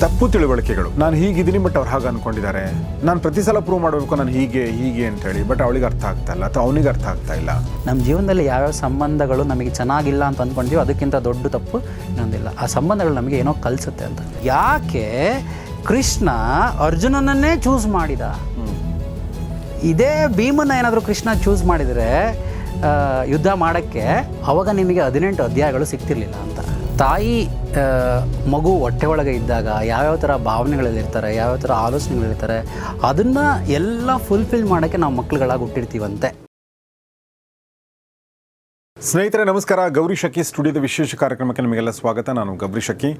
ತಪ್ಪು ತಿಳುವಳಿಕೆಗಳು. ನಾನು ಹೀಗಿದ್ದೀನಿ ಬಟ್ ಅವ್ರು ಹಾಗೆ ಅನ್ಕೊಂಡಿದ್ದಾರೆ. ನಾನು ಪ್ರತಿ ಸಲ ಪ್ರೂವ್ ಮಾಡಬೇಕು, ನಾನು ಹೀಗೆ ಹೀಗೆ ಅಂತ ಹೇಳಿ. ಬಟ್ ಅವಳಿಗೆ ಅರ್ಥ ಆಗ್ತಾ ಇಲ್ಲ ಅಥವಾ ಅವನಿಗೆ ಅರ್ಥ ಆಗ್ತಾ ಇಲ್ಲ. ನಮ್ಮ ಜೀವನದಲ್ಲಿ ಯಾವ್ಯಾವ ಸಂಬಂಧಗಳು ನಮಗೆ ಚೆನ್ನಾಗಿಲ್ಲ ಅಂತ ಅಂದ್ಕೊಂತೀವೋ ಅದಕ್ಕಿಂತ ದೊಡ್ಡ ತಪ್ಪು ಇನ್ನೊಂದಿಲ್ಲ ಆ ಸಂಬಂಧಗಳು ನಮಗೆ ಏನೋ ಕಲಿಸುತ್ತೆ ಅಂತ. ಯಾಕೆ ಕೃಷ್ಣ ಅರ್ಜುನನನ್ನೇ ಚೂಸ್ ಮಾಡಿದ? ಇದೇ ಭೀಮನ್ನ ಏನಾದರೂ ಕೃಷ್ಣ ಚೂಸ್ ಮಾಡಿದರೆ ಯುದ್ಧ ಮಾಡೋಕ್ಕೆ ಅವಾಗ ನಿಮಗೆ ಹದಿನೆಂಟು ಅಧ್ಯಾಯಗಳು ಸಿಗ್ತಿರ್ಲಿಲ್ಲ ಅಂತ. ತಾಯಿ ಮಗು ಹೊಟ್ಟೆ ಒಳಗೆ ಇದ್ದಾಗ ಯಾವ್ಯಾವ ಥರ ಭಾವನೆಗಳಲ್ಲಿರ್ತಾರೆ, ಯಾವ್ಯಾವ ಥರ ಆಲೋಚನೆಗಳಿರ್ತಾರೆ ಅದನ್ನು ಎಲ್ಲ ಫುಲ್ಫಿಲ್ ಮಾಡೋಕ್ಕೆ ನಾವು ಮಕ್ಕಳುಗಳಾಗಿ ಹುಟ್ಟಿರ್ತೀವಂತೆ. ಸ್ನೇಹಿತರೆ, ನಮಸ್ಕಾರ. ಗೌರಿ ಶಕಿ ಸ್ಟುಡಿಯೋದ ವಿಶೇಷ ಕಾರ್ಯಕ್ರಮಕ್ಕೆ ನಿಮಗೆಲ್ಲ ಸ್ವಾಗತ. ನಾನು ಗೌರಿ ಶಕಿ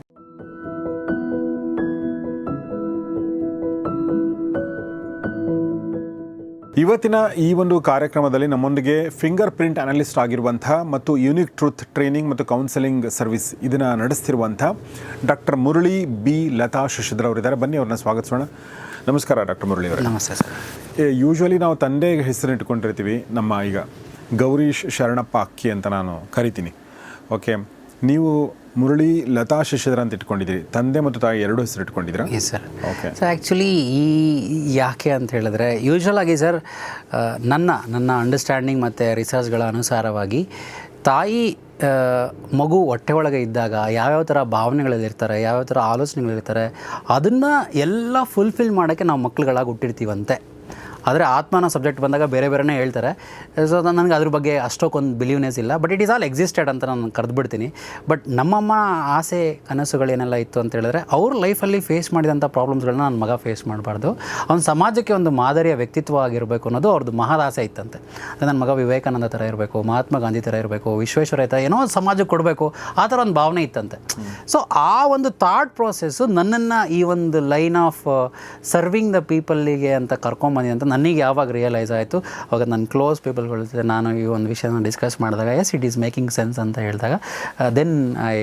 ಇವತ್ತಿನ ಈ ಒಂದು ಕಾರ್ಯಕ್ರಮದಲ್ಲಿ ನಮ್ಮೊಂದಿಗೆ ಫಿಂಗರ್ ಪ್ರಿಂಟ್ ಅನಲಿಸ್ಟ್ ಆಗಿರುವಂಥ ಮತ್ತು ಯೂನಿಕ್ ಟ್ರೂತ್ ಟ್ರೈನಿಂಗ್ ಮತ್ತು ಕೌನ್ಸೆಲಿಂಗ್ ಸರ್ವಿಸ್ ಇದನ್ನು ನಡೆಸ್ತಿರುವಂಥ ಡಾಕ್ಟರ್ ಮುರಳಿ ಬಿ. ಲತಾ ಶಶಿಧರ್ ಅವರಿದ್ದಾರೆ. ಬನ್ನಿ ಅವ್ರನ್ನ ಸ್ವಾಗತಿಸೋಣ. ನಮಸ್ಕಾರ ಡಾಕ್ಟರ್ ಮುರಳಿ ಅವರೇ. ನಮಸ್ತೆ ಸರ್. ಯೂಶ್ವಲಿ ನಾವು ತಂದೆ ಹೆಸರು ಇಟ್ಕೊಂಡಿರ್ತೀವಿ ನಮ್ಮ ಈಗ ಗೌರೀಶ್ ಶರಣಪ್ಪ ಅಕ್ಕಿ ಅಂತ ನಾನು ಕರಿತೀನಿ. ಓಕೆ ನೀವು ಮುರಳಿ ಲತಾ ಶಶಿಧರ ಅಂತ ಇಟ್ಕೊಂಡಿದ್ದೀರಿ. ತಂದೆ ಮತ್ತು ತಾಯಿ ಎರಡು ಹೆಸರು ಇಟ್ಕೊಂಡಿದ್ದೀರಾ? Yes sir okay sir actually ಈ ಯಾಕೆ ಅಂತ ಹೇಳಿದ್ರೆ ಯೂಶ್ವಲ್ ಆಗಿ ಸರ್ ನನ್ನ ನನ್ನ ಅಂಡರ್ಸ್ಟ್ಯಾಂಡಿಂಗ್ ಮತ್ತು ರಿಸರ್ಚ್ಗಳ ಅನುಸಾರವಾಗಿ ತಾಯಿ ಮಗು ಹೊಟ್ಟೆ ಒಳಗೆ ಇದ್ದಾಗ ಯಾವ್ಯಾವ ಥರ ಭಾವನೆಗಳಲ್ಲಿರ್ತಾರೆ ಯಾವ್ಯಾವ ಥರ ಆಲೋಚನೆಗಳಿರ್ತಾರೆ ಅದನ್ನು ಎಲ್ಲ ಫುಲ್ಫಿಲ್ ಮಾಡೋಕ್ಕೆ ನಾವು ಮಕ್ಳುಗಳಾಗಿ ಹುಟ್ಟಿರ್ತೀವಂತೆ. ಆದರೆ ಆತ್ಮನ ಸಬ್ಜೆಕ್ಟ್ ಬಂದಾಗ ಬೇರೆ ಬೇರೆನೇ ಹೇಳ್ತಾರೆ. ಸೊ ನನಗೆ ಅದ್ರ ಬಗ್ಗೆ ಅಷ್ಟಕ್ಕೊಂದು ಬಿಲೀವ್ನೆಸ್ ಇಲ್ಲ. But it is all existed ಅಂತ ನಾನು ಕರೆದ್ಬಿಡ್ತೀನಿ. ಬಟ್ ನಮ್ಮಮ್ಮ ಆಸೆ ಕನಸುಗಳೇನೆಲ್ಲ ಇತ್ತು ಅಂತ ಹೇಳಿದ್ರೆ, ಅವ್ರ ಲೈಫಲ್ಲಿ ಫೇಸ್ ಮಾಡಿದಂಥ ಪ್ರಾಬ್ಲಮ್ಸ್ಗಳನ್ನ ನನ್ನ ಮಗ ಫೇಸ್ ಮಾಡಬಾರ್ದು. ಅವ್ನ ಸಮಾಜಕ್ಕೆ ಒಂದು ಮಾದರಿಯ ವ್ಯಕ್ತಿತ್ವ ಆಗಿರಬೇಕು ಅನ್ನೋದು ಅವ್ರದ್ದು ಮಹಾದಾಸೆ ಇತ್ತಂತೆ. ನನ್ನ ಮಗ ವಿವೇಕಾನಂದ ಥರ ಇರಬೇಕು, ಮಹಾತ್ಮ ಗಾಂಧಿ ಥರ ಇರಬೇಕು ವಿಶ್ವೇಶ್ವರಯ್ಯ ಥರ ಏನೋ ಒಂದು ಸಮಾಜಕ್ಕೆ ಕೊಡಬೇಕು, ಆ ಥರ ಒಂದು ಭಾವನೆ ಇತ್ತಂತೆ. ಸೊ ಆ ಒಂದು ಥಾಟ್ ಪ್ರೋಸೆಸ್ಸು ನನ್ನನ್ನು ಈ ಒಂದು ಲೈನ್ ಆಫ್ ಸರ್ವಿಂಗ್ ದ ಪೀಪಲ್ಲಿಗೆ ಅಂತ ಕರ್ಕೊಂಬಂದಿದೆ ಅಂತ ನನಗೆ ಯಾವಾಗ ರಿಯಲೈಸ್ ಆಯಿತು ಅವಾಗ ನನ್ನ ಕ್ಲೋಸ್ ಪೀಪಲ್ಗಳ ಜೊತೆ ನಾನು ಈ ಒಂದು ವಿಷಯನ ಡಿಸ್ಕಸ್ ಮಾಡಿದಾಗ yes it is making sense ಅಂತ ಹೇಳಿದಾಗ then I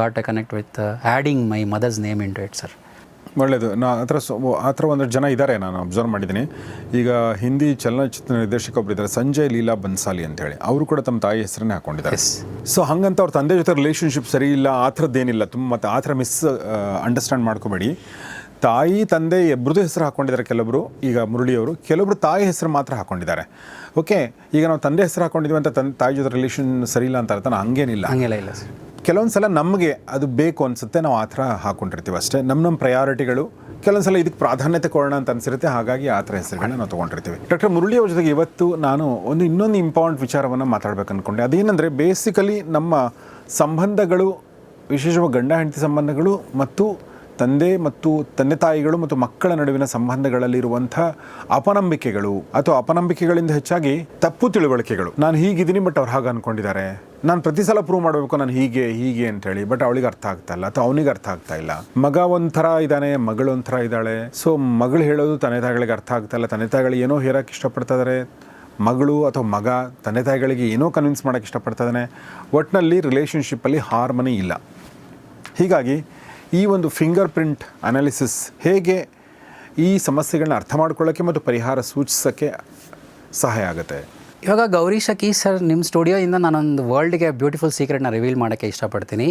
got a connect with adding my mother's name into it sir ಒಳ್ಳೆಯದು ನಾ ಆ ಥರ ಸೊ ಆ ಥರ ಒಂದಷ್ಟು ಜನ ಇದ್ದಾರೆ ನಾನು ಅಬ್ಸರ್ವ್ ಮಾಡಿದ್ದೀನಿ. ಈಗ ಹಿಂದಿ ಚಲನಚಿತ್ರ ನಿರ್ದೇಶಕ ಒಬ್ಬರು ಇದ್ದಾರೆ ಸಂಜಯ್ ಲೀಲಾ ಬನ್ಸಾಲಿ ಅಂತ ಹೇಳಿ. ಅವರು ಕೂಡ ತಮ್ಮ ತಾಯಿ ಹೆಸರನ್ನೇ ಹಾಕೊಂಡಿದ್ದಾರೆ. ಸೊ ಹಂಗಂತ ಅವ್ರ ತಂದೆ ಜೊತೆ ರಿಲೇಷನ್ಶಿಪ್ ಸರಿ ಇಲ್ಲ ಆ ಥರದ್ದೇನಿಲ್ಲ. ತುಂಬ ಮತ್ತು ಆ ಥರ ಮಿಸ್ ಅಂಡರ್ಸ್ಟ್ಯಾಂಡ್ ಮಾಡ್ಕೋಬೇಡಿ. ತಾಯಿ ತಂದೆ ಇಬ್ಬರದು ಹೆಸರು ಹಾಕೊಂಡಿದ್ದಾರೆ ಕೆಲವರು. ಈಗ ಮುರಳಿಯವರು ಕೆಲವೊಬ್ರು ತಾಯಿ ಹೆಸರು ಮಾತ್ರ ಹಾಕೊಂಡಿದ್ದಾರೆ. ಓಕೆ ಈಗ ನಾವು ತಂದೆ ಹೆಸರು ಹಾಕೊಂಡಿದ್ವಿ ಅಂತ ತಂದೆ ತಾಯಿ ಜೊತೆ ರಿಲೇಷನ್ ಸರಿ ಇಲ್ಲ ಅಂತ ಅರ್ಥ ಹಂಗೇನಿಲ್ಲ. ಹಂಗೆಲ್ಲ ಇಲ್ಲ ಸರ್. ಕೆಲವೊಂದು ಸಲ ನಮಗೆ ಅದು ಬೇಕು ಅನಿಸುತ್ತೆ ನಾವು ಆ ಥರ ಹಾಕ್ಕೊಂಡಿರ್ತೀವಿ ಅಷ್ಟೇ. ನಮ್ಮ ನಮ್ಮ ಪ್ರಯಾರಿಟಿಗಳು ಕೆಲವೊಂದು ಸಲ ಇದಕ್ಕೆ ಪ್ರಾಧಾನ್ಯತೆ ಕೊಡೋಣ ಅಂತ ಅನಿಸಿರುತ್ತೆ ಹಾಗಾಗಿ ಆ ಥರ ಹೆಸರುಗಳನ್ನ ನಾವು ತೊಗೊಂಡಿರ್ತೀವಿ. ಡಾಕ್ಟರ್ ಮುರಳಿ ಅವ್ರ ಜೊತೆಗೆ ಇವತ್ತು ನಾನು ಒಂದು ಇನ್ನೊಂದು ಇಂಪಾರ್ಟೆಂಟ್ ವಿಚಾರವನ್ನು ಮಾತಾಡ್ಬೇಕು ಅಂದ್ಕೊಂಡೆ ಅದೇನೆಂದರೆ ಬೇಸಿಕಲಿ ನಮ್ಮ ಸಂಬಂಧಗಳು ವಿಶೇಷವಾಗಿ ಗಂಡ ಹೆಂಡತಿ ಸಂಬಂಧಗಳು ಮತ್ತು ತಂದೆ ಮತ್ತು ತಂದೆ ತಾಯಿಗಳು ಮತ್ತು ಮಕ್ಕಳ ನಡುವಿನ ಸಂಬಂಧಗಳಲ್ಲಿರುವಂಥ ಅಪನಂಬಿಕೆಗಳು ಅಥವಾ ಅಪನಂಬಿಕೆಗಳಿಂದ ಹೆಚ್ಚಾಗಿ ತಪ್ಪು ತಿಳುವಳಿಕೆಗಳು. ನಾನು ಹೀಗಿದ್ದೀನಿ ಬಟ್ ಅವ್ರು ಹಾಗೆ ಅನ್ಕೊಂಡಿದ್ದಾರೆ. ನಾನು ಪ್ರತಿ ಸಲ ಪ್ರೂವ್ ಮಾಡಬೇಕು, ನಾನು ಹೀಗೆ ಹೀಗೆ ಅಂತ ಹೇಳಿ ಬಟ್ ಅವಳಿಗೆ ಅರ್ಥ ಆಗ್ತಾ ಇಲ್ಲ ಅಥವಾ ಅವನಿಗೆ ಅರ್ಥ ಆಗ್ತಾ ಇಲ್ಲ. ಮಗ ಒಂಥರ ಇದ್ದಾನೆ, ಮಗಳು ಒಂಥರ ಇದ್ದಾಳೆ. ಸೊ ಮಗಳು ಹೇಳೋದು ತಂದೆ ತಾಯಿಗಳಿಗೆ ಅರ್ಥ ಆಗ್ತಾ ಇಲ್ಲ. ತಂದೆ ತಾಯಿಗಳು ಏನೋ ಹೇರಕ್ಕೆ ಇಷ್ಟಪಡ್ತಾ ಇದ್ದಾರೆ. ಮಗಳು ಅಥವಾ ಮಗ ತಂದೆ ತಾಯಿಗಳಿಗೆ ಏನೋ ಕನ್ವಿನ್ಸ್ ಮಾಡೋಕ್ಕೆ ಇಷ್ಟಪಡ್ತಾ ಇದ್ದಾನೆ. ಒಟ್ಟಿನಲ್ಲಿ ರಿಲೇಷನ್ಶಿಪ್ಪಲ್ಲಿ ಹಾರ್ಮನಿ ಇಲ್ಲ. ಹೀಗಾಗಿ ಈ ಒಂದು ಫಿಂಗರ್ ಪ್ರಿಂಟ್ ಅನಾಲಿಸಿಸ್ ಹೇಗೆ ಈ ಸಮಸ್ಯೆಗಳನ್ನ ಅರ್ಥ ಮಾಡ್ಕೊಳ್ಳೋಕ್ಕೆ ಮತ್ತು ಪರಿಹಾರ ಸೂಚಿಸೋಕ್ಕೆ ಸಹಾಯ ಆಗುತ್ತೆ. ಇವಾಗ ಗೌರಿ ಶಕಿ ಸರ್ ನಿಮ್ಮ ಸ್ಟುಡಿಯೋಯಿಂದ ನಾನೊಂದು ವರ್ಲ್ಡ್ಗೆ ಬ್ಯೂಟಿಫುಲ್ ಸೀಕ್ರೆಟ್ನ ರಿವೀಲ್ ಮಾಡೋಕ್ಕೆ ಇಷ್ಟಪಡ್ತೀನಿ.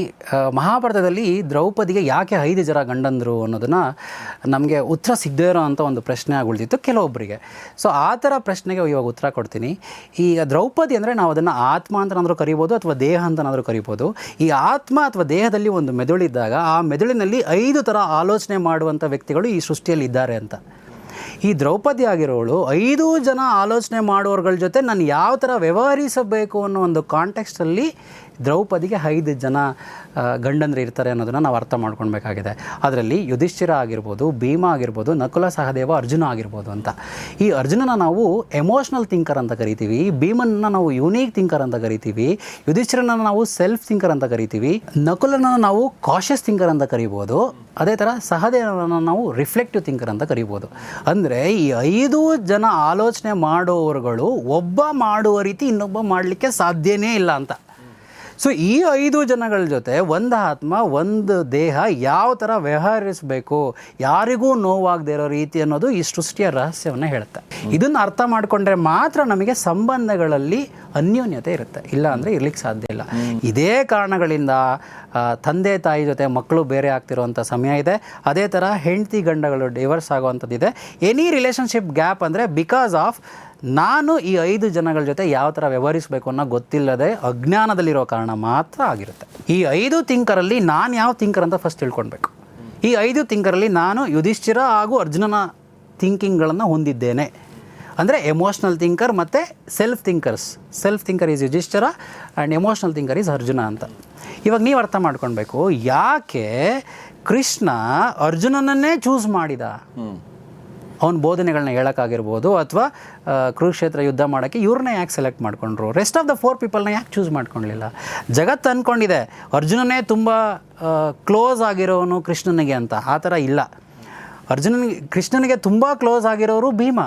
ಮಹಾಭಾರತದಲ್ಲಿ ದ್ರೌಪದಿಗೆ ಯಾಕೆ ಐದು ಜನ ಗಂಡಂದರು ಅನ್ನೋದನ್ನು ನಮಗೆ ಉತ್ತರ ಸಿಗದೇ ಇರೋ ಅಂಥ ಒಂದು ಪ್ರಶ್ನೆ ಆಗುಳ್ತಿತ್ತು ಕೆಲವೊಬ್ಬರಿಗೆ ಸೊ ಆ ಥರ ಪ್ರಶ್ನೆಗೆ ಇವಾಗ ಉತ್ತರ ಕೊಡ್ತೀನಿ. ಈಗ ದ್ರೌಪದಿ ಅಂದರೆ ನಾವು ಅದನ್ನು ಆತ್ಮ ಅಂತನಾದರೂ ಕರಿಬೋದು ಅಥವಾ ದೇಹ ಅಂತನಾದರೂ ಕರಿಬೋದು. ಈ ಆತ್ಮ ಅಥವಾ ದೇಹದಲ್ಲಿ ಒಂದು ಮೆದುಳಿದ್ದಾಗ ಆ ಮೆದುಳಿನಲ್ಲಿ ಐದು ಥರ ಆಲೋಚನೆ ಮಾಡುವಂಥ ವ್ಯಕ್ತಿಗಳು ಈ ಸೃಷ್ಟಿಯಲ್ಲಿ ಇದ್ದಾರೆ ಅಂತ. ಈ ದ್ರೌಪದಿ ಆಗಿರೋಳು ಐದು ಜನ ಆಲೋಚನೆ ಮಾಡೋರ್ಗಳ ಜೊತೆ ನಾನು ಯಾವ ಥರ ವ್ಯವಹರಿಸಬೇಕು ಅನ್ನೋ ಒಂದು ಕಾಂಟೆಕ್ಸ್ಟಲ್ಲಿ ದ್ರೌಪದಿಗೆ ಐದು ಜನ ಗಂಡಂದ್ರೆ ಇರ್ತಾರೆ ಅನ್ನೋದನ್ನು ನಾವು ಅರ್ಥ ಮಾಡ್ಕೊಳ್ಬೇಕಾಗಿದೆ. ಅದರಲ್ಲಿ ಯುಧಿಷ್ಠಿರ ಆಗಿರ್ಬೋದು, ಭೀಮ ಆಗಿರ್ಬೋದು, ನಕುಲ ಸಹದೇವ ಅರ್ಜುನ ಆಗಿರ್ಬೋದು ಅಂತ. ಈ ಅರ್ಜುನನ ನಾವು ಎಮೋಷ್ನಲ್ ಥಿಂಕರ್ ಅಂತ ಕರಿತೀವಿ ಭೀಮನ್ನ ನಾವು ಯುನೀಕ್ ಥಿಂಕರ್ ಅಂತ ಕರಿತೀವಿ ಯುಧಿಷ್ಠಿರನ ನಾವು ಸೆಲ್ಫ್ ಥಿಂಕರ್ ಅಂತ ಕರಿತೀವಿ ನಕುಲನ ನಾವು ಕಾಷಿಯಸ್ ಥಿಂಕರ್ ಅಂತ ಕರಿಬೋದು, ಅದೇ ಥರ ಸಹದೇವನ ನಾವು ರಿಫ್ಲೆಕ್ಟಿವ್ ಥಿಂಕರ್ ಅಂತ ಕರಿಬೋದು. ಅಂದರೆ ಈ ಐದು ಜನ ಆಲೋಚನೆ ಮಾಡೋರುಗಳು ಒಬ್ಬ ಮಾಡುವ ರೀತಿ ಇನ್ನೊಬ್ಬ ಮಾಡಲಿಕ್ಕೆ ಸಾಧ್ಯನೇ ಇಲ್ಲ ಅಂತ. ಸೊ ಈ ಐದು ಜನಗಳ ಜೊತೆ ಒಂದು ಆತ್ಮ ಒಂದು ದೇಹ ಯಾವ ಥರ ವ್ಯವಹರಿಸಬೇಕು ಯಾರಿಗೂ ನೋವಾಗದೇ ಇರೋ ರೀತಿ ಅನ್ನೋದು ಈ ಸೃಷ್ಟಿಯ ರಹಸ್ಯವನ್ನು ಹೇಳುತ್ತೆ. ಇದನ್ನು ಅರ್ಥ ಮಾಡಿಕೊಂಡ್ರೆ ಮಾತ್ರ ನಮಗೆ ಸಂಬಂಧಗಳಲ್ಲಿ ಅನ್ಯೋನ್ಯತೆ ಇರುತ್ತೆ. ಇಲ್ಲ ಅಂದರೆ ಇರ್ಲಿಕ್ಕೆ ಸಾಧ್ಯ ಇಲ್ಲ. ಇದೇ ಕಾರಣಗಳಿಂದ ತಂದೆ ತಾಯಿ ಜೊತೆ ಮಕ್ಕಳು ಬೇರೆ ಆಗ್ತಿರುವಂಥ ಸಮಯ ಇದೆ. ಅದೇ ಥರ ಹೆಂಡತಿ ಗಂಡಗಳು ಡಿವರ್ಸ್ ಆಗುವಂಥದ್ದಿದೆ. ಎನಿ ರಿಲೇಷನ್ಶಿಪ್ ಗ್ಯಾಪ್ ಅಂದರೆ ಬಿಕಾಸ್ ಆಫ್ ನಾನು ಈ ಐದು ಜನಗಳ ಜೊತೆ ಯಾವ ಥರ ವ್ಯವಹರಿಸಬೇಕು ಅನ್ನೋ ಗೊತ್ತಿಲ್ಲದೆ ಅಜ್ಞಾನದಲ್ಲಿರೋ ಕಾರಣ ಮಾತ್ರ ಆಗಿರುತ್ತೆ. ಈ ಐದು ತಿಂಕರಲ್ಲಿ ನಾನು ಯಾವ ಥಿಂಕರ್ ಅಂತ ಫಸ್ಟ್ ತಿಳ್ಕೊಳ್ಬೇಕು. ಈ ಐದು ಥಿಂಕರಲ್ಲಿ ನಾನು ಯುಧಿಷ್ಠಿರ ಹಾಗೂ ಅರ್ಜುನನ ಥಿಂಕಿಂಗ್ಗಳನ್ನು ಹೊಂದಿದ್ದೇನೆ. ಅಂದರೆ ಎಮೋಷ್ನಲ್ ಥಿಂಕರ್ ಮತ್ತು self thinkers self thinker is Yudhishthira and emotional thinker is Arjuna ಅಂತ. ಇವಾಗ ನೀವು ಅರ್ಥ ಮಾಡ್ಕೊಳ್ಬೇಕು, ಯಾಕೆ ಕೃಷ್ಣ ಅರ್ಜುನನನ್ನೇ ಚೂಸ್ ಮಾಡಿದ? ಅವನ ಬೋಧನೆಗಳನ್ನ ಹೇಳೋಕ್ಕಾಗಿರ್ಬೋದು ಅಥವಾ ಕುರುಕ್ಷೇತ್ರ ಯುದ್ಧ ಮಾಡೋಕ್ಕೆ ಇವ್ರನ್ನ ಯಾಕೆ ಸೆಲೆಕ್ಟ್ ಮಾಡ್ಕೊಂಡ್ರು? ರೆಸ್ಟ್ ಆಫ್ ದ ಫೋರ್ ಪೀಪಲ್ನ ಯಾಕೆ ಚೂಸ್ ಮಾಡ್ಕೊಳ್ಳಿಲ್ಲ ಜಗತ್ತು ಅಂದ್ಕೊಂಡಿದೆ ಅರ್ಜುನನೇ ತುಂಬ ಕ್ಲೋಸ್ ಆಗಿರೋನು ಕೃಷ್ಣನಿಗೆ ಅಂತ. ಆ ಥರ ಇಲ್ಲ. ಅರ್ಜುನನಿಗೆ, ಕೃಷ್ಣನಿಗೆ ತುಂಬ ಕ್ಲೋಸ್ ಆಗಿರೋರು ಭೀಮ.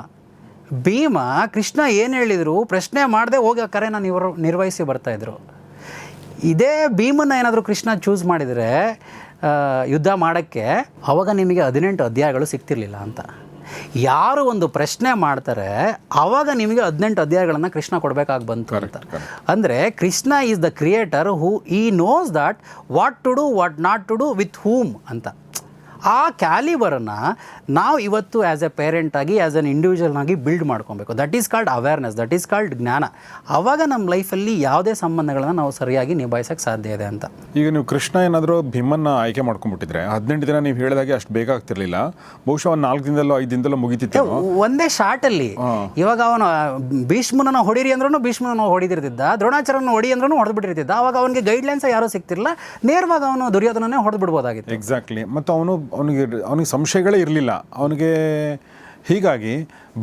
ಭೀಮ, ಕೃಷ್ಣ ಏನು ಹೇಳಿದರು? ಪ್ರಶ್ನೆ ಮಾಡದೆ ಹೋಗಿ ಆ ಕರೆನ ನಿರ್ ನಿರ್ವಹಿಸಿ ಬರ್ತಾಯಿದ್ರು ಇದೇ ಭೀಮನ ಏನಾದರೂ ಕೃಷ್ಣ ಚೂಸ್ ಮಾಡಿದರೆ ಯುದ್ಧ ಮಾಡೋಕ್ಕೆ ಅವಾಗ ನಿಮಗೆ ಹದಿನೆಂಟು ಅಧ್ಯಾಯಗಳು ಸಿಗ್ತಿರ್ಲಿಲ್ಲ ಅಂತ. ಯಾರು ಒಂದು ಪ್ರಶ್ನೆ ಮಾಡ್ತಾರೆ ಆವಾಗ ನಿಮಗೆ ಹದಿನೆಂಟು ಅಧ್ಯಾಯಗಳನ್ನು ಕೃಷ್ಣ ಕೊಡಬೇಕಾಗಿ ಬಂತು ಅಂತ. ಅಂದರೆ Krishna is the creator who he knows that what to do what not to do with whom ಅಂತ. ಆ ಕ್ಯಾಲಿಬರನ್ನು ನಾವು ಇವತ್ತು ಆ್ಯಸ್ ಎ ಪೇರೆಂಟ್ ಆಗಿ ಆ್ಯಸ್ ಅನ್ ಇಂಡಿವಿಜುವಲ್ ಆಗಿ ಬಿಲ್ಡ್ ಮಾಡ್ಕೊಬೇಕು. That is called awareness that is called jnana. ಆವಾಗ ನಮ್ಮ ಲೈಫಲ್ಲಿ ಯಾವುದೇ ಸಂಬಂಧಗಳನ್ನು ನಾವು ಸರಿಯಾಗಿ ನಿಭಾಯಿಸೋಕ್ಕೆ ಸಾಧ್ಯ ಇದೆ ಅಂತ. ಈಗ ನೀವು ಕೃಷ್ಣ ಏನಾದರೂ ಭೀಮನ್ನ ಆಯ್ಕೆ ಮಾಡ್ಕೊಂಡ್ಬಿಟ್ಟಿದ್ರೆ ಹದಿನೆಂಟು ದಿನ ನೀವು ಹೇಳಿದಾಗೆ ಅಷ್ಟು ಬೇಕಾಗ್ತಿರ್ಲಿಲ್ಲ ಬಹುಶಃ ಒಂದು ನಾಲ್ಕು ದಿನದಲ್ಲೋ ಐದು ದಿನದಲ್ಲೋ ಮುಗಿತಿತ್ತು ಒಂದೇ ಶಾರ್ಟಲ್ಲಿ ಇವಾಗ ಅವನು ಭೀಷ್ಮನ ಹೊಡಿರಿ ಅಂದ್ರೂ ಭೀಷ್ಮನ ಹೊಡಿದಿರ್ತಿದ್ದ ದ್ರೋಣಾಚಾರ್ಯನ ಹೊಡಿ ಅಂದ್ರೂ ಹೊಡೆದ್ಬಿಟ್ಟಿರ್ತಿದ್ದ. ಅವಾಗ ಅವನಿಗೆ ಗೈಡ್ಲೈನ್ಸ್ ಯಾರೂ ಸಿಗ್ತಿರಲಿಲ್ಲ. ನೇರವಾಗಿ ಅವನು ದುರ್ಯೋಧನನೇ ಹೊಡೆದ್ಬಿಡ್ಬೋದಾಗಿತ್ತು. ಎಕ್ಸಾಕ್ಟ್ಲಿ ಮತ್ತು ಅವನು ಅವನಿಗೆ ಅವನಿಗೆ ಸಂಶಯಗಳೇ ಇರಲಿಲ್ಲ. ಅವನಿಗೆ ಹೀಗಾಗಿ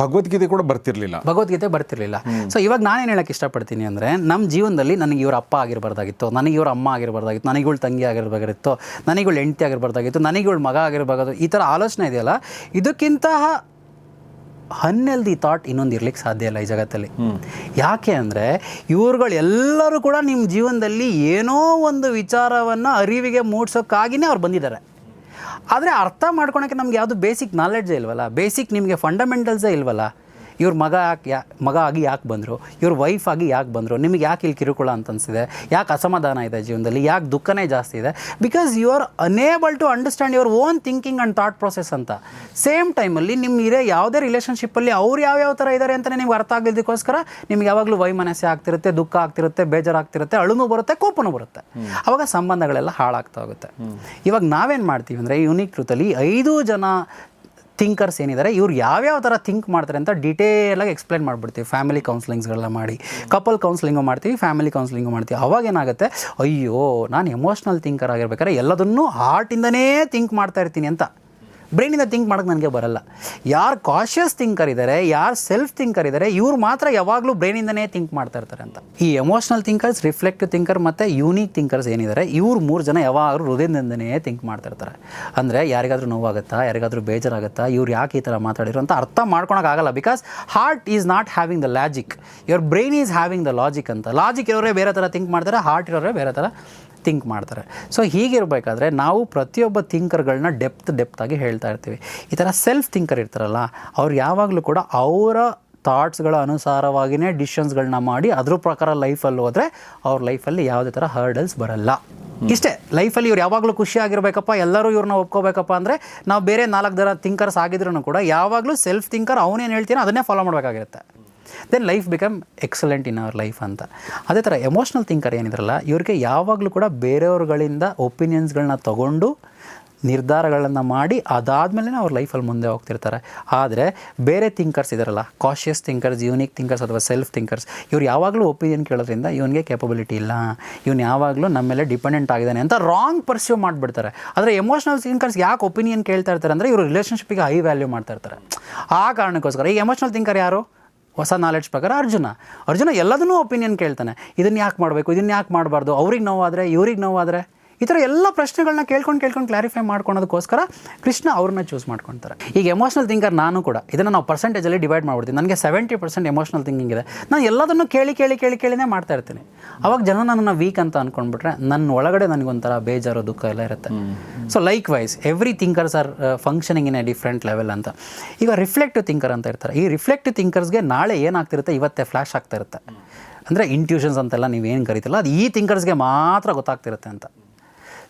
ಭಗವದ್ಗೀತೆ ಕೂಡ ಬರ್ತಿರ್ಲಿಲ್ಲ. ಭಗವದ್ಗೀತೆ ಬರ್ತಿರ್ಲಿಲ್ಲ. ಸೊ ಇವಾಗ ನಾನೇನು ಹೇಳಕ್ಕೆ ಇಷ್ಟಪಡ್ತೀನಿ ಅಂದರೆ ನಮ್ಮ ಜೀವನದಲ್ಲಿ ನನಗೆ ಇವ್ರ ಅಪ್ಪ ಆಗಿರಬಾರ್ದಾಗಿತ್ತು ನನಗೆ ಇವ್ರ ಅಮ್ಮ ಆಗಿರಬಾರ್ದಾಗಿತ್ತು ನನಗೆ ಇವಳು ತಂಗಿ ಆಗಿರಬೇಕಾಗಿತ್ತು ನನಗೆ ಇವಳು ಹೆಂಡತಿ ಆಗಿರಬಾರ್ದಾಗಿತ್ತು ನನಗೆ ಇವಳು ಮಗ ಆಗಿರ್ಬಾರ್ದು ಈ ಥರ ಆಲೋಚನೆ ಇದೆಯಲ್ಲ ಇದಕ್ಕಿಂತ ಹನ್ನೆಲ್ದಿ ಥಾಟ್ ಇನ್ನೊಂದು ಇರ್ಲಿಕ್ಕೆ ಸಾಧ್ಯ ಇಲ್ಲ ಈ ಜಗತ್ತಲ್ಲಿ. ಯಾಕೆ ಅಂದರೆ ಇವ್ರುಗಳೆಲ್ಲರೂ ಕೂಡ ನಿಮ್ಮ ಜೀವನದಲ್ಲಿ ಏನೋ ಒಂದು ವಿಚಾರವನ್ನು ಅರಿವಿಗೆ ಮೂಡಿಸೋಕ್ಕಾಗಿಯೇ ಅವ್ರು ಬಂದಿದ್ದಾರೆ. ಆದರೆ ಅರ್ಥ ಮಾಡ್ಕೊಳಕ್ಕೆ ನಮ್ಗೆ ಯಾವುದು ಬೇಸಿಕ್ ನಾಲೆಡ್ಜೇ ಇಲ್ವಲ್ಲ? ಬೇಸಿಕ್ ನಿಮಗೆ ಫಂಡಮೆಂಟಲ್ಸೇ ಇಲ್ವಲ್ಲ? ಇವ್ರ ಮಗ ಯಾಕೆ ಯಾ ಮಗ ಆಗಿ ಯಾಕೆ ಬಂದರು? ಇವ್ರ ವೈಫ್ ಆಗಿ ಯಾಕೆ ಬಂದರು? ನಿಮಗೆ ಯಾಕೆ ಇಲ್ಲಿ ಕಿರುಕುಳ ಅಂತ ಅನಿಸಿದೆ? ಯಾಕೆ ಅಸಮಾಧಾನ ಇದೆ ಜೀವನದಲ್ಲಿ? ಯಾಕೆ ದುಃಖನೇ ಜಾಸ್ತಿ ಇದೆ? Because you are unable to understand your own thinking and thought process ಅಂತ. ಸೇಮ್ ಟೈಮಲ್ಲಿ ನಿಮ್ಮ ಇರೋ ಯಾವುದೇ ರಿಲೇಷನ್ಶಿಪ್ಪಲ್ಲಿ ಅವ್ರು ಯಾವ್ಯಾವ ಥರ ಇದ್ದಾರೆ ಅಂತಲೇ ನಿಮ್ಗೆ ಅರ್ಥ ಆಗಲಿದ್ದಕ್ಕೋಸ್ಕರ ನಿಮ್ಗೆ ಯಾವಾಗಲೂ ವೈಮನಸ್ಸೆ ಆಗ್ತಿರುತ್ತೆ ದುಃಖ ಆಗ್ತಿರುತ್ತೆ ಬೇಜಾರಾಗ್ತಿರುತ್ತೆ ಅಳುನೂ ಬರುತ್ತೆ ಕೋಪನೂ ಬರುತ್ತೆ. ಅವಾಗ ಸಂಬಂಧಗಳೆಲ್ಲ ಹಾಳಾಗ್ತಾ ಹೋಗುತ್ತೆ. ಇವಾಗ ನಾವೇನು ಮಾಡ್ತೀವಿ ಅಂದರೆ ಯುನಿಕ್ ಟ್ರೂತಲ್ಲಿ ಐದು ಜನ ಥಿಂಕರ್ಸ್ ಏನಿದ್ದಾರೆ ಇವ್ರು ಯಾವ್ಯಾವ ಥರ ಥಿಂಕ್ ಮಾಡ್ತಾರೆ ಅಂತ ಡೀಟೇಲಾಗಿ ಎಕ್ಸ್ಪ್ಲೈನ್ ಮಾಡಿಬಿಡ್ತೀವಿ. ಫ್ಯಾಮಿಲಿ ಕೌನ್ಸ್ಲಿಂಗ್ಸ್ಗಳೆಲ್ಲ ಮಾಡಿ. ಕಪಲ್ ಕೌನ್ಸಿಲಿಂಗು ಮಾಡ್ತೀವಿ ಫ್ಯಾಮಿಲಿ ಕೌನ್ಸಿಲಿಂಗು ಮಾಡ್ತೀವಿ. ಅವಾಗ ಏನಾಗುತ್ತೆ, ಅಯ್ಯೋ, ನಾನು ಎಮೋಷ್ನಲ್ ಥಿಂಕರ್ ಆಗಿರ್ಬೇಕಾದ್ರೆ ಎಲ್ಲದನ್ನೂ ಹಾರ್ಟಿಂದನೇ ಥಿಂಕ್ ಮಾಡ್ತಾ ಇರ್ತೀನಿ ಅಂತ. ಬ್ರೈನಿಂದ ಥಿಂಕ್ ಮಾಡೋಕ್ಕೆ ನನಗೆ ಬರಲ್ಲ. ಯಾರು ಕಾಶಿಯಸ್ ಥಿಂಕರ್ ಇದ್ದಾರೆ ಯಾರು ಸೆಲ್ಫ್ ಥಿಂಕರ್ ಇದ್ದಾರೆ ಇವ್ರು ಮಾತ್ರ ಯಾವಾಗಲೂ ಬ್ರೈನಿಂದನೇ ಥಿಂಕ್ ಮಾಡ್ತಾ ಇರ್ತಾರೆ ಅಂತ. ಈ ಎಮೋಷನಲ್ ಥಿಂಕರ್ಸ್ ರಿಫ್ಲೆಕ್ಟಿವ್ ಥಿಂಕರ್ ಮತ್ತು ಯೂನಿಕ್ ಥಿಂಕರ್ಸ್ ಏನಿದ್ದಾರೆ ಇವ್ರು ಮೂರು ಜನ ಯಾವಾಗಲೂ ಹೃದಯದಿಂದನೇ ಥಿಂಕ್ ಮಾಡ್ತಾ ಇರ್ತಾರೆ. ಅಂದರೆ ಯಾರಿಗಾದರೂ ನೋವಾಗುತ್ತಾ, ಯಾರಿಗಾದರೂ ಬೇಜಾರಾಗುತ್ತಾ, ಇವ್ರು ಯಾಕೆ ಈ ಥರ ಮಾತಾಡಿರೋ ಅಂತ ಅರ್ಥ ಮಾಡ್ಕೊಳಕ್ಕಾಗಲ್ಲ because heart is not having the logic your brain is having the logic ಅಂತ. ಲಾಜಿಕ್ ಇರೋರೇ ಬೇರೆ ಥರ ಥಿಂಕ್ ಮಾಡ್ತಾರೆ ಹಾರ್ಟ್ ಇರೋರೇ ಬೇರೆ ಥರ ಥಿಂಕ್ ಮಾಡ್ತಾರೆ. ಸೊ ಹೀಗಿರಬೇಕಾದ್ರೆ ನಾವು ಪ್ರತಿಯೊಬ್ಬ ಥಿಂಕರ್ಗಳನ್ನ ಡೆಪ್ತ್ ಡೆಪ್ತ್ ಆಗಿ ಹೇಳ್ತಾ ಇರ್ತೀವಿ. ಈ ಥರ ಸೆಲ್ಫ್ ಥಿಂಕರ್ ಇರ್ತಾರಲ್ಲ ಅವ್ರು ಯಾವಾಗಲೂ ಕೂಡ ಅವರ ಥಾಟ್ಸ್ಗಳ ಅನುಸಾರವಾಗಿಯೇ ಡಿಶನ್ಸ್ಗಳನ್ನ ಮಾಡಿ ಅದ್ರ ಪ್ರಕಾರ ಲೈಫಲ್ಲಿ ಹೋದರೆ ಅವ್ರ ಲೈಫಲ್ಲಿ ಯಾವುದೇ ಥರ ಹರ್ಡಲ್ಸ್ ಬರಲ್ಲ. ಇಷ್ಟೇ ಲೈಫಲ್ಲಿ ಇವ್ರು ಯಾವಾಗಲೂ ಖುಷಿಯಾಗಿರ್ಬೇಕಪ್ಪ ಎಲ್ಲರೂ ಇವ್ರನ್ನ ಒಪ್ಕೋಬೇಕಪ್ಪ ಅಂದರೆ ನಾವು ಬೇರೆ ನಾಲ್ಕು ಜನ ಥಿಂಕರ್ಸ್ ಆಗಿದ್ರು ಕೂಡ ಯಾವಾಗಲೂ ಸೆಲ್ಫ್ ಥಿಂಕರ್ ಅವನೇನು ಹೇಳ್ತೀನೋ ಅದನ್ನೇ follow ಮಾಡಬೇಕಾಗಿರುತ್ತೆ. Then life become excellent in our life ಅಂತ. ಅದೇ ಥರ ಎಮೋಷ್ನಲ್ ಥಿಂಕರ್ ಏನಿದ್ರಲ್ಲ, ಇವ್ರಿಗೆ ಯಾವಾಗಲೂ ಕೂಡ ಬೇರೆಯವ್ರುಗಳಿಂದ ಒಪಿನಿಯನ್ಸ್ಗಳನ್ನ ತಗೊಂಡು ನಿರ್ಧಾರಗಳನ್ನು ಮಾಡಿ ಅದಾದಮೇಲೆ ಅವ್ರ ಲೈಫಲ್ಲಿ ಮುಂದೆ ಹೋಗ್ತಿರ್ತಾರೆ. ಆದರೆ ಬೇರೆ ಥಿಂಕರ್ಸ್ ಇದಾರಲ್ಲ ಕಾಶಿಯಸ್ ಥಿಂಕರ್ಸ್ ಯೂನಿಕ್ ಥಿಂಕರ್ಸ್ ಅಥವಾ ಸೆಲ್ಫ್ ಥಿಂಕರ್ಸ್ ಇವ್ರು ಯಾವಾಗಲೂ ಒಪಿನಿಯನ್ ಕೇಳೋದ್ರಿಂದ ಇವನಿಗೆ ಕೆಪಬಿಲಿಟಿ ಇಲ್ಲ. ಇವನು ಯಾವಾಗಲೂ ನಮ್ಮ ಮೇಲೆ ಡಿಪೆಂಡೆಂಟ್ ಆಗಿದ್ದಾನೆ ಅಂತ ರಾಂಗ್ ಪರ್ಸ್ಯೂ ಮಾಡಿಬಿಡ್ತಾರೆ. ಆದರೆ ಎಮೋಷ್ನಲ್ ಥಿಂಕರ್ಸ್ ಯಾಕೆ ಒಪಿನಿಯನ್ ಕೇಳ್ತಾ ಇರ್ತಾರೆ ಅಂದರೆ ಇವರು ರಿಲೇಷನ್ಶಿಪ್ಪಿಗೆ ಹೈ ವ್ಯಾಲ್ಯೂ ಮಾಡ್ತಾ ಇರ್ತಾರೆ. ಆ ಕಾರಣಕ್ಕೋಸ್ಕರ. ಈ ಎಮೋಷ್ನಲ್ ಥಿಂಕರ್ ಯಾರು? ಹೊಸ ನಾಲೆಡ್ಜ್ ಪ್ರಕಾರ ಅರ್ಜುನ. ಅರ್ಜುನ ಎಲ್ಲದನ್ನೂ ಒಪಿನಿಯನ್ ಕೇಳ್ತಾನೆ. ಇದನ್ನು ಯಾಕೆ ಮಾಡಬೇಕು? ಇದನ್ನು ಯಾಕೆ ಮಾಡಬಾರ್ದು? ಅವ್ರಿಗೆ ನೋವಾದರೆ, ಇವ್ರಿಗೆ ನೋವಾದರೆ? ಈ ಥರ ಎಲ್ಲ ಪ್ರಶ್ನೆಗಳನ್ನ ಕೇಳ್ಕೊಂಡು ಕೇಳ್ಕೊಂಡು ಕ್ಲಾರಿಫೈ ಮಾಡ್ಕೊಳೋದಕ್ಕೋಸ್ಕರ ಕೃಷ್ಣ ಅವ್ರನ್ನ ಚೂಸ್ ಮಾಡ್ಕೊತಾರೆ. ಈಗ ಎಮೋಷನಲ್ ಥಿಂಕರ್ ನಾನು ಕೂಡ ಇದನ್ನು ನಾವು ಪರ್ಸೆಂಟೇಜಲ್ಲಿ ಡಿವೈಡ್ ಮಾಡ್ಬಿಡ್ತೀನಿ. ನನಗೆ ಸೆವೆಂಟಿ ಪರ್ಸೆಂಟ್ ಎಮೋಷನಲ್ ಥಿಂಕಿಂಗ್ ಇದೆ. ನಾನು ಎಲ್ಲದನ್ನು ಕೇಳಿ ಕೇಳಿ ಕೇಳಿ ಕೇಳಿನೇ ಮಾಡ್ತಾ ಇರ್ತೀನಿ. ಅವಾಗ ಜನ ನನ್ನನ್ನು ವೀಕ್ ಅಂತ ಅಂದ್ಕೊಂಡ್ಬಿಟ್ರೆ ನನ್ನ ಒಳಗಡೆ ನನಗೊಂಥರ ಬೇಜಾರು ದುಃಖ ಎಲ್ಲ ಇರುತ್ತೆ. So likewise every thinkers are functioning in a different level ಅಂತ. ಈಗ ರಿಫ್ಲೆಕ್ಟಿವ್ ಥಿಂಕರ್ ಅಂತ ಇರ್ತಾರೆ. ಈ ರಿಫ್ಲೆಕ್ಟಿವ್ ಥಿಂಕರ್ಸ್ಗೆ ನಾಳೆ ಏನಾಗ್ತಿರುತ್ತೆ? ಇವತ್ತೇ ಫ್ಲ್ಯಾಶ್ ಆಗ್ತಾ ಇರುತ್ತೆ. ಅಂದರೆ ಇಂಟ್ಯೂಷನ್ಸ್ ಅಂತೆಲ್ಲ ನೀವೇನು ಕರಿತಿಲ್ಲ. ಅದು ಈ ಥಿಂಕರ್ಸ್ಗೆ ಮಾತ್ರ ಗೊತ್ತಾಗ್ತಿರುತ್ತೆ ಅಂತ.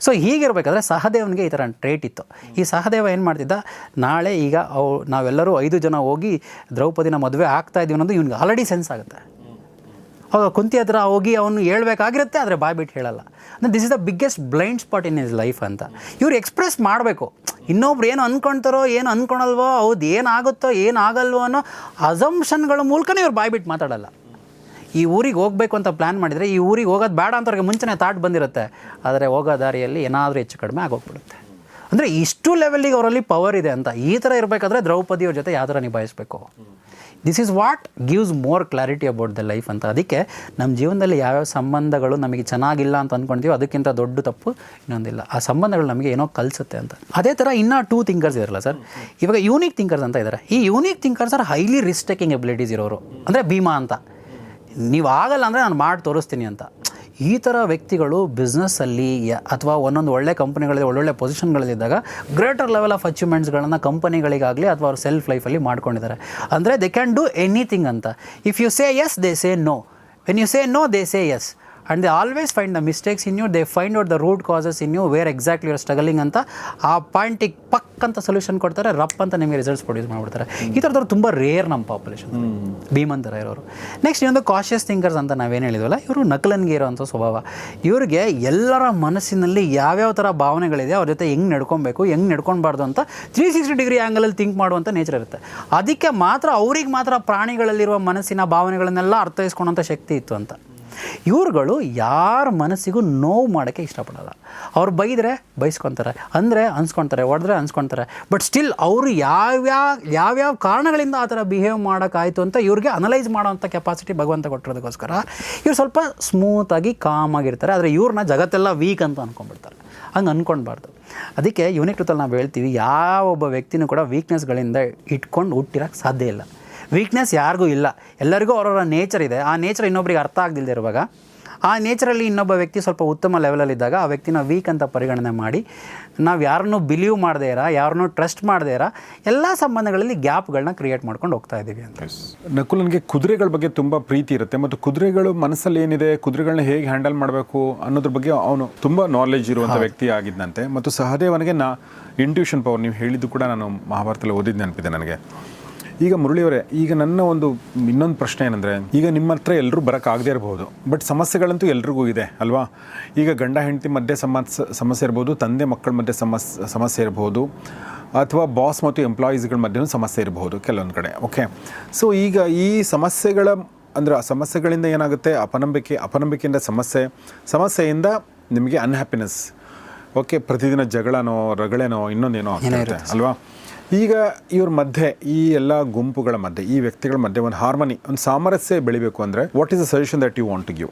ಸೊ ಹೀಗಿರ್ಬೇಕಾದ್ರೆ ಸಹದೇವನಿಗೆ ಈ ಥರ ಟ್ರೇಟ್ ಇತ್ತು. ಈ ಸಹದೇವ ಏನು ಮಾಡ್ತಿದ್ದ? ನಾಳೆ ಈಗ ಅವು, ನಾವೆಲ್ಲರೂ ಐದು ಜನ ಹೋಗಿ ದ್ರೌಪದಿನ ಮದುವೆ ಆಗ್ತಾ ಇದೀವಿ ಅನ್ನೋದು ಇವ್ನಿಗೆ ಆಲ್ರೆಡಿ ಸೆನ್ಸ್ ಆಗುತ್ತೆ. ಅವಾಗ ಕುಂತಿ ಹತ್ರ ಹೋಗಿ ಅವನು ಹೇಳ್ಬೇಕಾಗಿರುತ್ತೆ, ಆದರೆ ಬಾಯ್ ಬಿಟ್ಟು ಹೇಳಲ್ಲ. ಅಂದರೆ this is the biggest blind spot in his life ಅಂತ. ಇವ್ರು ಎಕ್ಸ್ಪ್ರೆಸ್ ಮಾಡಬೇಕು. ಇನ್ನೊಬ್ರು ಏನು ಅಂದ್ಕೊಳ್ತಾರೋ ಏನು ಅಂದ್ಕೊಳಲ್ವೋ ಹೌದು ಏನಾಗುತ್ತೋ, ಏನಾಗಲ್ವೋ ಅನ್ನೋ ಅಸಂಪ್ಷನ್ಗಳ ಮೂಲಕನೇ ಇವ್ರು ಬಾಯ್ ಬಿಟ್ಟು ಮಾತಾಡಲ್ಲ. ಈ ಊರಿಗೆ ಹೋಗಬೇಕು ಅಂತ ಪ್ಲ್ಯಾನ್ ಮಾಡಿದರೆ ಈ ಊರಿಗೆ ಹೋಗೋದು ಬೇಡ ಅಂತವ್ರಿಗೆ ಮುಂಚೆನೇ ತಾಟ್ ಬಂದಿರುತ್ತೆ. ಆದರೆ ಹೋಗೋ ದಾರಿಯಲ್ಲಿ ಏನಾದರೂ ಹೆಚ್ಚು ಕಡಿಮೆ ಆಗೋಗ್ಬಿಡುತ್ತೆ. ಅಂದರೆ ಇಷ್ಟು ಲೆವೆಲ್ಲಿಗೆ ಅವರಲ್ಲಿ ಪವರ್ ಇದೆ ಅಂತ ಈ ಥರ ಇರಬೇಕಾದ್ರೆ ದ್ರೌಪದಿಯವ್ರ ಜೊತೆ ಯಾವ ಥರ ನಿಭಾಯಿಸಬೇಕು? This is what gives more clarity about the life ಅಂತ. ಅದಕ್ಕೆ ನಮ್ಮ ಜೀವನದಲ್ಲಿ ಯಾವ್ಯಾವ ಸಂಬಂಧಗಳು ನಮಗೆ ಚೆನ್ನಾಗಿಲ್ಲ ಅಂತ ಅಂದ್ಕೊಂತೀವೋ ಅದಕ್ಕಿಂತ ದೊಡ್ಡ ತಪ್ಪು ಇನ್ನೊಂದಿಲ್ಲ. ಆ ಸಂಬಂಧಗಳು ನಮಗೆ ಏನೋ ಕಲಿಸುತ್ತೆ ಅಂತ. ಅದೇ ಥರ ಇನ್ನೂ ಟೂ ಥಿಂಕರ್ಸ್ ಇದಾರಲ್ಲ ಸರ್ ಇವಾಗ ಯೂನಿಕ್ ಥಿಂಕರ್ಸ್ ಅಂತ ಇದ್ದಾರೆ ಈ unique thinkers are highly risk taking abilities ಇರೋರು. ಅಂದರೆ ಭೀಮಾ ಅಂತ. ನೀವು ಆಗಲ್ಲ ಅಂದರೆ ನಾನು ಮಾಡಿ ತೋರಿಸ್ತೀನಿ ಅಂತ. ಈ ಥರ ವ್ಯಕ್ತಿಗಳು ಬಿಸ್ನೆಸ್ಸಲ್ಲಿ ಅಥವಾ ಒಂದೊಂದು ಒಳ್ಳೆ ಕಂಪ್ನಿಗಳಲ್ಲಿ ಒಳ್ಳೊಳ್ಳೆ ಪೊಸಿಷನ್ಗಳಲ್ಲಿದ್ದಾಗ ಗ್ರೇಟರ್ ಲೆವೆಲ್ ಆಫ್ ಅಚೀವ್ಮೆಂಟ್ಸ್ಗಳನ್ನು ಕಂಪನಿಗಳಿಗಾಗಲಿ ಅಥವಾ ಅವ್ರ ಸೆಲ್ಫ್ ಲೈಫಲ್ಲಿ ಮಾಡ್ಕೊಂಡಿದ್ದಾರೆ. ಅಂದರೆ ದೆ ಕ್ಯಾನ್ ಡೂ ಎನಿಥಿಂಗ್ ಅಂತ. If you say yes they say no when you say no they say yes and they always find the mistakes in you they find out the root causes in you where exactly your struggling ಅಂತ. ಆ ಪಾಯಿಂಟಿಗೆ ಪಕ್ ಅಂತ solution ಕೊಡ್ತಾರೆ, ರಪ್ ಅಂತ ನಿಮಗೆ results produce ಮಾಡಿಬಿಡ್ತಾರೆ. ಈ ಥರದವ್ರು ತುಂಬ rare ನಮ್ಮ ಪಾಪ್ಯುಲೇಷನ್ ಭೀಮಂತರ ಇರೋರು. ನೆಕ್ಸ್ಟ್ ಇನ್ನೊಂದು ಕಾಶಿಯಸ್ ಥಿಂಕರ್ಸ್ ಅಂತ ನಾವೇನು ಹೇಳಿದ್ವಲ್ಲ, ಇವರು ನಕಲನ್ಗೆ ಇರೋವಂಥ ಸ್ವಭಾವ. ಇವರಿಗೆ ಎಲ್ಲರ ಮನಸ್ಸಿನಲ್ಲಿ ಯಾವ್ಯಾವ ಥರ ಭಾವನೆಗಳಿದೆ ಅವ್ರ ಜೊತೆ ಹೆಂಗೆ ನಡ್ಕೊಬೇಕು, ಹೆಂಗೆ ನಡ್ಕೊಬಾರ್ದು ಅಂತ ತ್ರೀ ಸಿಕ್ಸ್ಟಿ ಡಿಗ್ರಿ ಆ್ಯಂಗಲಲ್ಲಿ ಥಿಂಕ್ ಮಾಡುವಂಥ ನೇಚರ್ ಇರುತ್ತೆ. ಅದಕ್ಕೆ ಮಾತ್ರ ಅವ್ರಿಗೆ ಮಾತ್ರ ಪ್ರಾಣಿಗಳಲ್ಲಿರುವ ಮನಸ್ಸಿನ ಭಾವನೆಗಳನ್ನೆಲ್ಲ ಅರ್ಥೈಸ್ಕೊಳ್ಳೋಂಥ ಶಕ್ತಿ ಇತ್ತು ಅಂತ. ಇವ್ರುಗಳು ಯಾರ ಮನಸ್ಸಿಗೂ ನೋವು ಮಾಡೋಕ್ಕೆ ಇಷ್ಟಪಡಲ್ಲ. ಅವ್ರು ಬೈದರೆ ಬೈಸ್ಕೊತಾರೆ, ಅಂದರೆ ಅನ್ಸ್ಕೊತಾರೆ, ಹೊಡೆದ್ರೆ ಅನ್ಸ್ಕೊತಾರೆ. ಬಟ್ ಸ್ಟಿಲ್ ಅವರು ಯಾವ್ಯಾವ ಯಾವ್ಯಾವ ಕಾರಣಗಳಿಂದ ಆ ಥರ ಬಿಹೇವ್ ಮಾಡೋಕ್ಕಾಯಿತು ಅಂತ ಇವ್ರಿಗೆ ಅನಲೈಸ್ ಮಾಡೋವಂಥ ಕೆಪಾಸಿಟಿ ಭಗವಂತ ಕೊಟ್ಟಿರೋದಕ್ಕೋಸ್ಕರ ಇವ್ರು ಸ್ವಲ್ಪ ಸ್ಮೂತಾಗಿ ಕಾಮಾಗಿರ್ತಾರೆ ಆದರೆ ಇವ್ರನ್ನ ಜಗತ್ತೆಲ್ಲ ವೀಕ್ ಅಂತ ಅಂದ್ಕೊಂಡ್ಬಿಡ್ತಾರೆ ಹಂಗೆ ಅಂದ್ಕೊಳ್ಬಾರ್ದು ಅದಕ್ಕೆ ಯೂನಿಕ್ ಟೂತಲ್ಲಿ ನಾವು ಹೇಳ್ತೀವಿ, ಯಾವ ಒಬ್ಬ ವ್ಯಕ್ತಿನೂ ಕೂಡ ವೀಕ್ನೆಸ್ಗಳಿಂದ ಇಟ್ಕೊಂಡು ಹುಟ್ಟಿರೋಕ್ಕೆ ಸಾಧ್ಯ ಇಲ್ಲ. ವೀಕ್ನೆಸ್ ಯಾರಿಗೂ ಇಲ್ಲ. ಎಲ್ಲರಿಗೂ ಅವರವರ ನೇಚರ್ ಇದೆ. ಆ ನೇಚರ್ ಇನ್ನೊಬ್ಬರಿಗೆ ಅರ್ಥ ಆಗದಿಲ್ಲದೆ ಇರುವಾಗ ಆ ನೇಚರಲ್ಲಿ ಇನ್ನೊಬ್ಬ ವ್ಯಕ್ತಿ ಸ್ವಲ್ಪ ಉತ್ತಮ ಲೆವೆಲಲ್ಲಿದ್ದಾಗ ಆ ವ್ಯಕ್ತಿನ ವೀಕ್ ಅಂತ ಪರಿಗಣನೆ ಮಾಡಿ ನಾವು ಯಾರನ್ನೂ ಬಿಲೀವ್ ಮಾಡದೇ ಇರ ಯಾರನ್ನೂ ಟ್ರಸ್ಟ್ ಮಾಡದೇ ಇರ ಎಲ್ಲ ಸಂಬಂಧಗಳಲ್ಲಿ ಗ್ಯಾಪ್ಗಳನ್ನ ಕ್ರಿಯೇಟ್ ಮಾಡ್ಕೊಂಡು ಹೋಗ್ತಾ ಇದ್ದೀವಿ ಅಂತ. ನಕುಲನಿಗೆ ಕುದುರೆಗಳ ಬಗ್ಗೆ ತುಂಬ ಪ್ರೀತಿ ಇರುತ್ತೆ. ಮತ್ತು ಕುದುರೆಗಳು ಮನಸ್ಸಲ್ಲಿ ಏನಿದೆ ಕುದುರೆಗಳನ್ನ ಹೇಗೆ ಹ್ಯಾಂಡಲ್ ಮಾಡಬೇಕು ಅನ್ನೋದ್ರ ಬಗ್ಗೆ ಅವನು ತುಂಬ ನಾಲೆಜ್ ಇರುವಂಥ ವ್ಯಕ್ತಿ ಆಗಿದ್ದಂತೆ ಮತ್ತು ಸಹದೇವನಿಗೆ ನಾ ಇಂಟ್ಯೂಷನ್ ಪವರ್ ನೀವು ಹೇಳಿದ್ದು ಕೂಡ ನಾನು ಮಹಾಭಾರತದಲ್ಲಿ ಓದಿದ್ದು ನೆನಪಿದೆ ನನಗೆ. ಈಗ ಮುರಳಿಯವರೇ ಈಗ ನನ್ನ ಒಂದು ಇನ್ನೊಂದು ಪ್ರಶ್ನೆ ಏನಂದರೆ ಈಗ ನಿಮ್ಮ ಹತ್ರ ಎಲ್ಲರೂ ಬರೋಕ್ಕಾಗದೇ ಇರಬಹುದು ಬಟ್ ಸಮಸ್ಯೆಗಳಂತೂ ಎಲ್ರಿಗೂ ಇದೆ ಅಲ್ವಾ? ಈಗ ಗಂಡ ಹೆಂಡತಿ ಮಧ್ಯೆ ಸಮಸ್ಯೆ ಸಮಸ್ಯೆ ಇರ್ಬೋದು ತಂದೆ ಮಕ್ಕಳ ಮಧ್ಯೆ ಸಮಸ್ ಸಮಸ್ಯೆ ಇರಬಹುದು ಅಥವಾ ಬಾಸ್ ಮತ್ತು ಎಂಪ್ಲಾಯೀಸ್ಗಳ ಮಧ್ಯೆನೂ ಸಮಸ್ಯೆ ಇರಬಹುದು ಕೆಲವೊಂದು ಕಡೆ ಓಕೆ ಸೊ ಈಗ ಈ ಸಮಸ್ಯೆಗಳ ಅಂದರೆ ಆ ಸಮಸ್ಯೆಗಳಿಂದ ಏನಾಗುತ್ತೆ? ಅಪನಂಬಿಕೆ ಅಪನಂಬಿಕೆಯಿಂದ ಸಮಸ್ಯೆ ಸಮಸ್ಯೆಯಿಂದ ನಿಮಗೆ ಅನ್ಹ್ಯಾಪಿನೆಸ್ ಓಕೆ ಪ್ರತಿದಿನ ಜಗಳನೋ ರಗಳೇನೋ ಇನ್ನೊಂದೇನೋ ಅಲ್ವಾ? ಈಗ ಇವ್ರ ಮಧ್ಯೆ ಈ ಎಲ್ಲ ಗುಂಪುಗಳ ಮಧ್ಯೆ ಈ ವ್ಯಕ್ತಿಗಳ ಮಧ್ಯೆ ಒಂದು ಹಾರ್ಮನಿ ಒಂದು ಸಾಮರಸ್ಯ ಬೆಳಿಬೇಕು ಅಂದರೆ what is the suggestion that you want to give